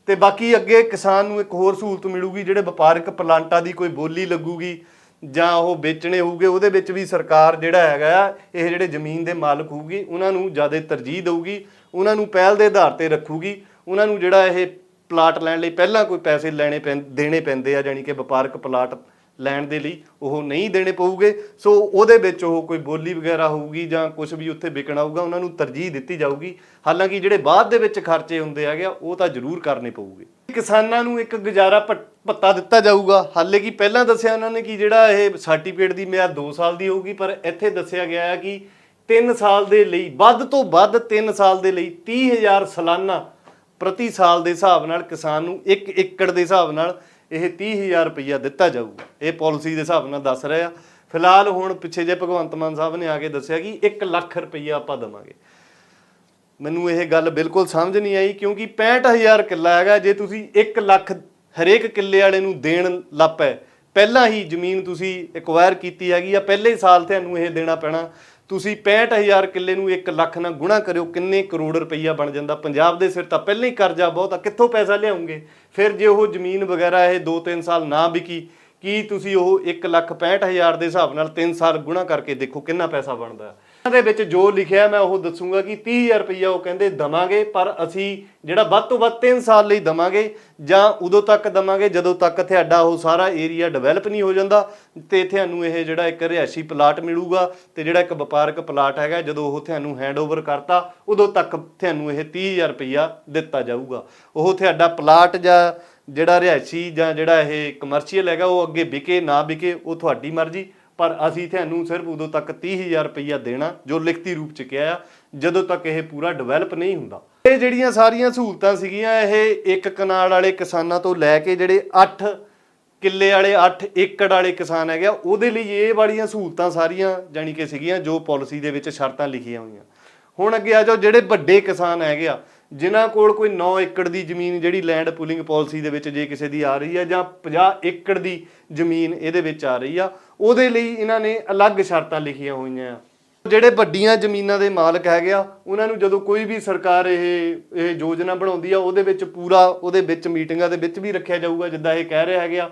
ਤੇ ਬਾਕੀ ਅੱਗੇ ਕਿਸਾਨ ਨੂੰ ਇੱਕ ਹੋਰ ਸਹੂਲਤ ਮਿਲੂਗੀ, ਜਿਹੜੇ ਵਪਾਰਕ ਪਲਾਂਟਾਂ ਦੀ ਕੋਈ ਬੋਲੀ ਲੱਗੂਗੀ ਜਾਂ ਉਹ ਵੇਚਣੇ ਹੋਊਗੇ, ਉਹਦੇ ਵਿੱਚ ਵੀ ਸਰਕਾਰ ਜਿਹੜਾ ਹੈਗਾ ਆ, ਇਹ ਜਿਹੜੇ ਜ਼ਮੀਨ ਦੇ ਮਾਲਕ ਹੋਊਗੀ, ਉਹਨਾਂ ਨੂੰ ਜ਼ਿਆਦਾ ਤਰਜੀਹ ਦੇਊਗੀ, ਉਹਨਾਂ ਨੂੰ ਪਹਿਲ ਦੇ ਆਧਾਰ ਤੇ ਰੱਖੂਗੀ, ਉਹਨਾਂ ਨੂੰ ਜਿਹੜਾ ਇਹ ਪਲਾਟ ਲੈਣ ਲਈ ਪਹਿਲਾਂ ਕੋਈ ਪੈਸੇ ਲੈਣੇ ਪੈਂ, ਦੇਣੇ ਪੈਂਦੇ ਆ, ਜਾਣੀ ਕਿ ਵਪਾਰਕ ਪਲਾਟ ਲੈਣ ਦੇ ਲਈ ਉਹ ਨਹੀਂ ਦੇਣੇ ਪਊਗੇ। ਸੋ ਉਹਦੇ ਵਿੱਚ ਉਹ ਕੋਈ ਬੋਲੀ ਵਗੈਰਾ ਹੋਊਗੀ ਜਾਂ ਕੁਝ ਵੀ ਉੱਥੇ ਵਿਕਣਾ ਹੋਊਗਾ ਉਹਨਾਂ ਨੂੰ ਤਰਜੀਹ ਦਿੱਤੀ ਜਾਊਗੀ। ਹਾਲਾਂਕਿ ਜਿਹੜੇ ਬਾਅਦ ਦੇ ਵਿੱਚ ਖਰਚੇ ਹੁੰਦੇ ਹੈਗੇ ਆ, ਉਹ ਤਾਂ ਜ਼ਰੂਰ ਕਰਨੇ ਪਊਗੇ। ਕਿਸਾਨਾਂ ਨੂੰ ਇੱਕ ਗੁਜ਼ਾਰਾ ਭੱਟ- ਭੱਤਾ ਦਿੱਤਾ ਜਾਊਗਾ। ਹਾਲੇ ਕਿ ਪਹਿਲਾਂ ਦੱਸਿਆ ਉਹਨਾਂ ਨੇ ਕਿ ਜਿਹੜਾ ਇਹ ਸਰਟੀਫਿਕੇਟ ਦੀ ਮਿਆਦ 2 ਸਾਲ ਦੀ ਹੋਊਗੀ ਪਰ ਇੱਥੇ ਦੱਸਿਆ ਗਿਆ ਹੈ ਕਿ 3 ਸਾਲ ਦੇ ਲਈ ਵੱਧ ਤੋਂ ਵੱਧ 3 ਸਾਲ ਦੇ ਲਈ 30000 ਸਾਲਾਨਾ ਪ੍ਰਤੀ ਸਾਲ ਦੇ ਹਿਸਾਬ ਨਾਲ ਕਿਸਾਨ ਨੂੰ 1 ਏਕੜ ਦੇ ਹਿਸਾਬ ਨਾਲ ਇਹ 30000 ਰੁਪਈਆ ਦਿੱਤਾ ਜਾਊਗਾ ਇਹ ਪਾਲਿਸੀ ਦੇ ਹਿਸਾਬ ਨਾਲ ਦੱਸ ਰਿਹਾ ਫਿਲਹਾਲ ਹੁਣ ਪਿੱਛੇ ਜੇ ਭਗਵੰਤ ਮਾਨ ਸਾਹਿਬ ਨੇ ਆ ਕੇ ਦੱਸਿਆ ਕਿ 1 ਲੱਖ ਰੁਪਈਆ ਆਪਾਂ ਦਵਾਂਗੇ। ਮੈਨੂੰ ਇਹ ਗੱਲ ਬਿਲਕੁਲ ਸਮਝ ਨਹੀਂ ਆਈ, ਕਿਉਂਕਿ 65000 ਕਿੱਲਾ ਹੈਗਾ, ਜੇ ਤੁਸੀਂ 1 ਲੱਖ ਹਰੇਕ ਕਿੱਲੇ ਵਾਲੇ ਨੂੰ ਦੇਣ ਲੱਪੈ ਪਹਿਲਾਂ ਹੀ ਜ਼ਮੀਨ ਤੁਸੀਂ ਐਕਵਾਇਰ ਕੀਤੀ ਹੈਗੀ ਆ, ਪਹਿਲੇ ਸਾਲ ਤੁਹਾਨੂੰ ਇਹ ਦੇਣਾ ਪੈਣਾ। ਤੁਸੀਂ 65000 ਕਿੱਲੇ ਨੂੰ 1 ਲੱਖ ਨਾਲ ਗੁਣਾ ਕਰਿਓ, ਕਿੰਨੇ ਕਰੋੜ ਰੁਪਈਆ ਬਣ ਜਾਂਦਾ। ਪੰਜਾਬ ਦੇ ਸਿਰ ਤਾਂ ਪਹਿਲਾਂ ਹੀ ਕਰਜ਼ਾ ਬਹੁਤ ਆ, ਕਿੱਥੋਂ ਪੈਸਾ ਲਿਆਉਂਗੇ? ਫਿਰ ਜੇ ਉਹ ਜ਼ਮੀਨ ਵਗੈਰਾ ਇਹ 2-3 ਸਾਲ ਨਾ ਵਿਕੀ, ਕੀ ਤੁਸੀਂ ਉਹ 1 ਲੱਖ 65000 ਦੇ ਹਿਸਾਬ ਨਾਲ 3 ਸਾਲ ਗੁਣਾ ਕਰਕੇ ਦੇਖੋ ਕਿੰਨਾ ਪੈਸਾ ਬਣਦਾ? ਹੈ ਦੇ ਵਿੱਚ ਜੋ ਲਿਖਿਆ ਮੈਂ ਉਹ ਦੱਸੂਗਾ ਕਿ 30000 ਰੁਪਈਆ ਉਹ ਕਹਿੰਦੇ ਦਵਾਂਗੇ, ਪਰ ਅਸੀਂ ਜਿਹੜਾ ਵੱਧ ਤੋਂ ਵੱਧ 3 ਸਾਲ ਲਈ ਦਵਾਂਗੇ ਜਾਂ ਉਦੋਂ ਤੱਕ ਦਵਾਂਗੇ, ਜਦੋਂ ਤੱਕ ਤੁਹਾਡਾ ਉਹ ਸਾਰਾ ਏਰੀਆ ਡਿਵੈਲਪ ਨਹੀਂ ਹੋ ਜਾਂਦਾ ਤੇ ਤੁਹਾਨੂੰ ਇਹ ਜਿਹੜਾ ਇੱਕ ਰਿਹਾਇਸ਼ੀ ਪਲਾਟ ਮਿਲੂਗਾ ਤੇ ਜਿਹੜਾ ਇੱਕ ਵਪਾਰਕ ਪਲਾਟ ਹੈਗਾ, ਜਦੋਂ ਉਹ ਤੁਹਾਨੂੰ ਹੈਂਡਓਵਰ ਕਰਤਾ, ਉਦੋਂ ਤੱਕ ਤੁਹਾਨੂੰ ਇਹ 30000 ਰੁਪਈਆ ਦਿੱਤਾ ਜਾਊਗਾ। ਉਹ ਤੁਹਾਡਾ ਪਲਾਟ ਜਾਂ ਜਿਹੜਾ ਰਿਹਾਇਸ਼ੀ ਜਾਂ ਜਿਹੜਾ ਇਹ ਕਮਰਸ਼ੀਅਲ ਹੈਗਾ, ਉਹ ਅੱਗੇ ਵਿਕੇ, ਨਾ ਵਿਕੇ, ਉਹ ਤੁਹਾਡੀ ਮਰਜ਼ੀ। ਪਰ ਅਸੀਂ ਤੁਹਾਨੂੰ ਸਿਰਫ ਉਦੋਂ ਤੱਕ 30000 ਰੁਪਈਆ ਦੇਣਾ ਜੋ ਲਿਖਤੀ ਰੂਪ ਚ ਕਿਹਾ ਆ ਜਦੋਂ ਤੱਕ ਇਹ ਪੂਰਾ ਡਿਵੈਲਪ ਨਹੀਂ ਹੁੰਦਾ। ਇਹ ਜਿਹੜੀਆਂ ਸਾਰੀਆਂ ਸਹੂਲਤਾਂ ਸੀਗੀਆਂ ਇਹ ਇੱਕ ਕਨਾਲ ਵਾਲੇ ਕਿਸਾਨਾਂ ਤੋਂ ਲੈ ਕੇ ਜਿਹੜੇ 8 ਕਿੱਲੇ ਵਾਲੇ 8 ਏਕੜ ਵਾਲੇ ਕਿਸਾਨ ਹੈਗੇ ਆ, ਉਹਦੇ ਲਈ ਇਹ ਵਾਲੀਆਂ ਸਹੂਲਤਾਂ ਸਾਰੀਆਂ ਜਾਨੀ ਕਿ ਸੀਗੀਆਂ ਜੋ ਪਾਲਿਸੀ ਦੇ ਵਿੱਚ ਸ਼ਰਤਾਂ ਲਿਖੀਆਂ ਹੋਈਆਂ। ਹੁਣ ਅੱਗੇ ਆ ਜਾਓ ਜਿਹੜੇ ਵੱਡੇ ਕਿਸਾਨ ਹੈਗੇ ਆ ਜਿਨ੍ਹਾਂ ਕੋਲ ਕੋਈ 9 ਏਕੜ ਦੀ ਜ਼ਮੀਨ, ਜਿਹੜੀ ਲੈਂਡ ਪੂਲਿੰਗ ਪਾਲਿਸੀ ਦੇ ਵਿੱਚ ਜੇ ਕਿਸੇ ਦੀ ਆ ਰਹੀ ਆ, ਜਾਂ 50 ਏਕੜ ਦੀ ਜ਼ਮੀਨ ਇਹਦੇ ਵਿੱਚ ਆ ਰਹੀ ਆ, ਉਹਦੇ ਲਈ ਇਹਨਾਂ ਨੇ ਅਲੱਗ ਸ਼ਰਤਾਂ ਲਿਖੀਆਂ ਹੋਈਆਂ। ਆ ਜਿਹੜੇ ਵੱਡੀਆਂ ਜ਼ਮੀਨਾਂ ਦੇ ਮਾਲਕ ਹੈਗੇ ਆ, ਉਹਨਾਂ ਨੂੰ ਜਦੋਂ ਕੋਈ ਵੀ ਸਰਕਾਰ ਇਹ ਇਹ ਯੋਜਨਾ ਬਣਾਉਂਦੀ ਆ, ਉਹਦੇ ਵਿੱਚ ਪੂਰਾ, ਉਹਦੇ ਵਿੱਚ ਮੀਟਿੰਗਾਂ ਦੇ ਵਿੱਚ ਵੀ ਰੱਖਿਆ ਜਾਊਗਾ, ਜਿੱਦਾਂ ਇਹ ਕਹਿ ਰਿਹਾ ਹੈਗੇ ਆ।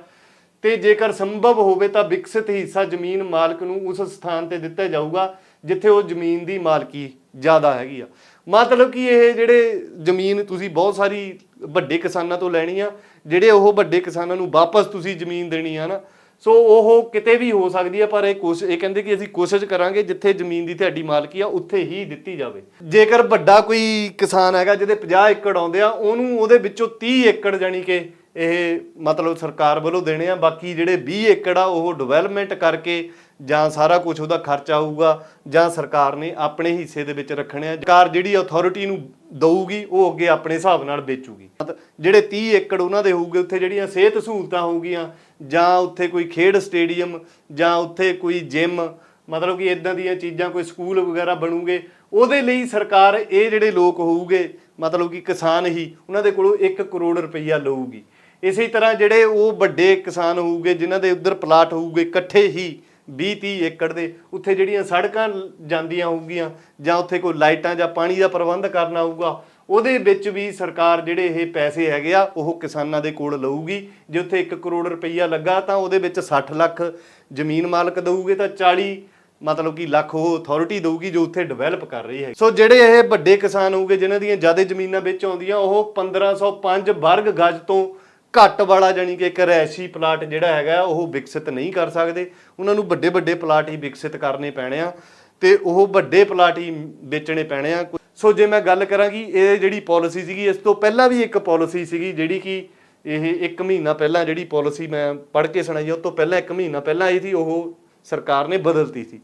ਤੇ ਜੇਕਰ ਸੰਭਵ ਹੋਵੇ ਤਾਂ ਵਿਕਸਿਤ ਹਿੱਸਾ ਜ਼ਮੀਨ ਮਾਲਕ ਨੂੰ ਉਸ ਸਥਾਨ ਤੇ ਦਿੱਤਾ ਜਾਊਗਾ, ਜਿੱਥੇ ਉਹ ਜ਼ਮੀਨ ਦੀ ਮਾਲਕੀ ਜ਼ਿਆਦਾ ਹੈਗੀ ਆ। ਮਤਲਬ ਕਿ ਇਹ ਜਿਹੜੇ ਜ਼ਮੀਨ ਤੁਸੀਂ ਬਹੁਤ ਸਾਰੀ ਵੱਡੇ ਕਿਸਾਨਾਂ ਤੋਂ ਲੈਣੀ ਆ, ਜਿਹੜੇ ਉਹ ਵੱਡੇ ਕਿਸਾਨਾਂ ਨੂੰ ਵਾਪਸ ਤੁਸੀਂ ਜ਼ਮੀਨ ਦੇਣੀ ਆ ਨਾ, ਸੋ ਉਹ ਕਿਤੇ ਵੀ ਹੋ ਸਕਦੀ ਹੈ ਪਰ ਇਹ ਕੋਸ਼, ਇਹ ਕਹਿੰਦੇ ਕਿ ਅਸੀਂ ਕੋਸ਼ਿਸ਼ ਕਰਾਂਗੇ ਜਿੱਥੇ ਜ਼ਮੀਨ ਦੀ ਤੁਹਾਡੀ ਮਾਲਕੀ ਆ, ਉੱਥੇ ਹੀ ਦਿੱਤੀ ਜਾਵੇ। ਜੇਕਰ ਵੱਡਾ ਕੋਈ ਕਿਸਾਨ ਹੈਗਾ ਜਿਹਦੇ 50 ਏਕੜ ਆਉਂਦੇ ਆ, ਉਹਨੂੰ ਉਹਦੇ ਵਿੱਚੋਂ 30 ਏਕੜ ਜਾਨੀ ਕਿ ਇਹ ਮਤਲਬ ਸਰਕਾਰ ਵੱਲੋਂ ਦੇਣੇ ਆ, ਬਾਕੀ ਜਿਹੜੇ 20 ਏਕੜ ਆ, ਉਹ ਡਿਵੈਲਪਮੈਂਟ ਕਰਕੇ ਜਾਂ ਸਾਰਾ ਕੁਝ ਉਹਦਾ ਖਰਚਾ ਆਊਗਾ, ਜਾਂ ਸਰਕਾਰ ਨੇ ਆਪਣੇ ਹਿੱਸੇ ਦੇ ਵਿੱਚ ਰੱਖਣੇ ਆ। ਸਰਕਾਰ ਜਿਹੜੀ ਅਥਾਰਟੀ ਨੂੰ ਦਊਗੀ, ਉਹ ਅੱਗੇ ਆਪਣੇ ਹਿਸਾਬ ਨਾਲ ਵੇਚੂਗੀ। ਮਤਲਬ ਜਿਹੜੇ 30 ਏਕੜ ਉਹਨਾਂ ਦੇ ਹੋਊਗੇ, ਉੱਥੇ ਜਿਹੜੀਆਂ ਸਿਹਤ ਸਹੂਲਤਾਂ ਹੋਊਗੀਆਂ, ਜਾਂ ਉੱਥੇ ਕੋਈ ਖੇਡ ਸਟੇਡੀਅਮ, ਜਾਂ ਉੱਥੇ ਕੋਈ ਜਿਮ ਮਤਲਬ ਕਿ ਇਦਾਂ ਦੀਆਂ ਚੀਜ਼ਾਂ, ਕੋਈ ਸਕੂਲ ਵਗੈਰਾ ਬਣੂਗੇ, ਉਹਦੇ ਲਈ ਸਰਕਾਰ ਇਹ ਜਿਹੜੇ ਲੋਕ ਹੋਊਗੇ, ਮਤਲਬ ਕਿ ਕਿਸਾਨ ਹੀ, ਉਹਨਾਂ ਦੇ ਕੋਲੋਂ 1 ਕਰੋੜ ਰੁਪਈਆ ਲਊਗੀ। ਇਸੇ ਤਰ੍ਹਾਂ ਜਿਹੜੇ ਉਹ ਵੱਡੇ ਕਿਸਾਨ ਹੋਊਗੇ, ਜਿਨ੍ਹਾਂ ਦੇ ਉੱਧਰ ਪਲਾਟ ਹੋਊਗੇ ਇਕੱਠੇ ਹੀ 20 30 ਏਕੜ ਦੇ ਉੱਥੇ ਜਿਹੜੀਆਂ ਸੜਕਾਂ ਜਾਂਦੀਆਂ ਹੋਊਗੀਆਂ ਜਾਂ ਉੱਥੇ ਕੋਈ ਲਾਈਟਾਂ ਜਾਂ ਪਾਣੀ ਦਾ ਪ੍ਰਬੰਧ ਕਰਨਾ ਹੋਊਗਾ ਉਹਦੇ ਵਿੱਚ ਵੀ ਸਰਕਾਰ ਜਿਹੜੇ ਇਹ ਪੈਸੇ ਹੈਗੇ ਆ, ਉਹ ਕਿਸਾਨਾਂ ਦੇ ਕੋਲ ਲਊਗੀ। ਜੇ ਉੱਥੇ 1 ਕਰੋੜ ਰੁਪਈਆ ਲੱਗਾ ਤਾਂ ਉਹਦੇ ਵਿੱਚ 60 ਲੱਖ ਜ਼ਮੀਨ ਮਾਲਕ ਦਊਗੇ ਤਾਂ 40 ਮਤਲਬ ਕਿ ਲੱਖ ਉਹ ਅਥਾਰਟੀ ਦੇਊਗੀ ਜੋ ਉੱਥੇ ਡਿਵੈਲਪ ਕਰ ਰਹੀ ਹੈ ਸੋ ਜਿਹੜੇ ਇਹ ਵੱਡੇ ਕਿਸਾਨ ਹੋਊਗੇ, ਜਿਨ੍ਹਾਂ ਦੀਆਂ ਜ਼ਿਆਦਾ ਜ਼ਮੀਨਾਂ ਵਿੱਚ ਆਉਂਦੀਆਂ, ਉਹ 1505 ਵਰਗ ਗਜ ਤੋਂ ਘੱਟ ਵਾਲਾ ਜਾਨੀ ਕਿ ਇੱਕ ਰੈਸ਼ੀ ਪਲਾਟ ਜਿਹੜਾ ਹੈਗਾ, ਉਹ ਵਿਕਸਿਤ ਨਹੀਂ ਕਰ ਸਕਦੇ। ਉਹਨਾਂ ਨੂੰ ਵੱਡੇ ਵੱਡੇ ਪਲਾਟ ਹੀ ਵਿਕਸਿਤ ਕਰਨੇ ਪੈਣੇ ਆ ਤੇ ਉਹ ਵੱਡੇ ਪਲਾਟ ਹੀ ਵੇਚਣੇ ਪੈਣੇ ਆ। ਸੋ ਜੇ ਮੈਂ ਗੱਲ ਕਰਾਂ ਕਿ ਇਹ ਜਿਹੜੀ ਪਾਲਿਸੀ ਸੀਗੀ, ਇਸ ਤੋਂ ਪਹਿਲਾਂ ਵੀ ਇੱਕ ਪਾਲਿਸੀ ਸੀਗੀ, ਜਿਹੜੀ ਕਿ ਇਹ 1 ਮਹੀਨਾ ਪਹਿਲਾਂ ਜਿਹੜੀ ਪਾਲਿਸੀ ਮੈਂ ਪੜ੍ਹ ਕੇ ਸੁਣਾਈ ਉਹ ਤੋਂ ਪਹਿਲਾਂ 1 ਮਹੀਨਾ ਪਹਿਲਾਂ ਆਈ ਸੀ, ਉਹ ਸਰਕਾਰ ਨੇ ਬਦਲਤੀ ਸੀ।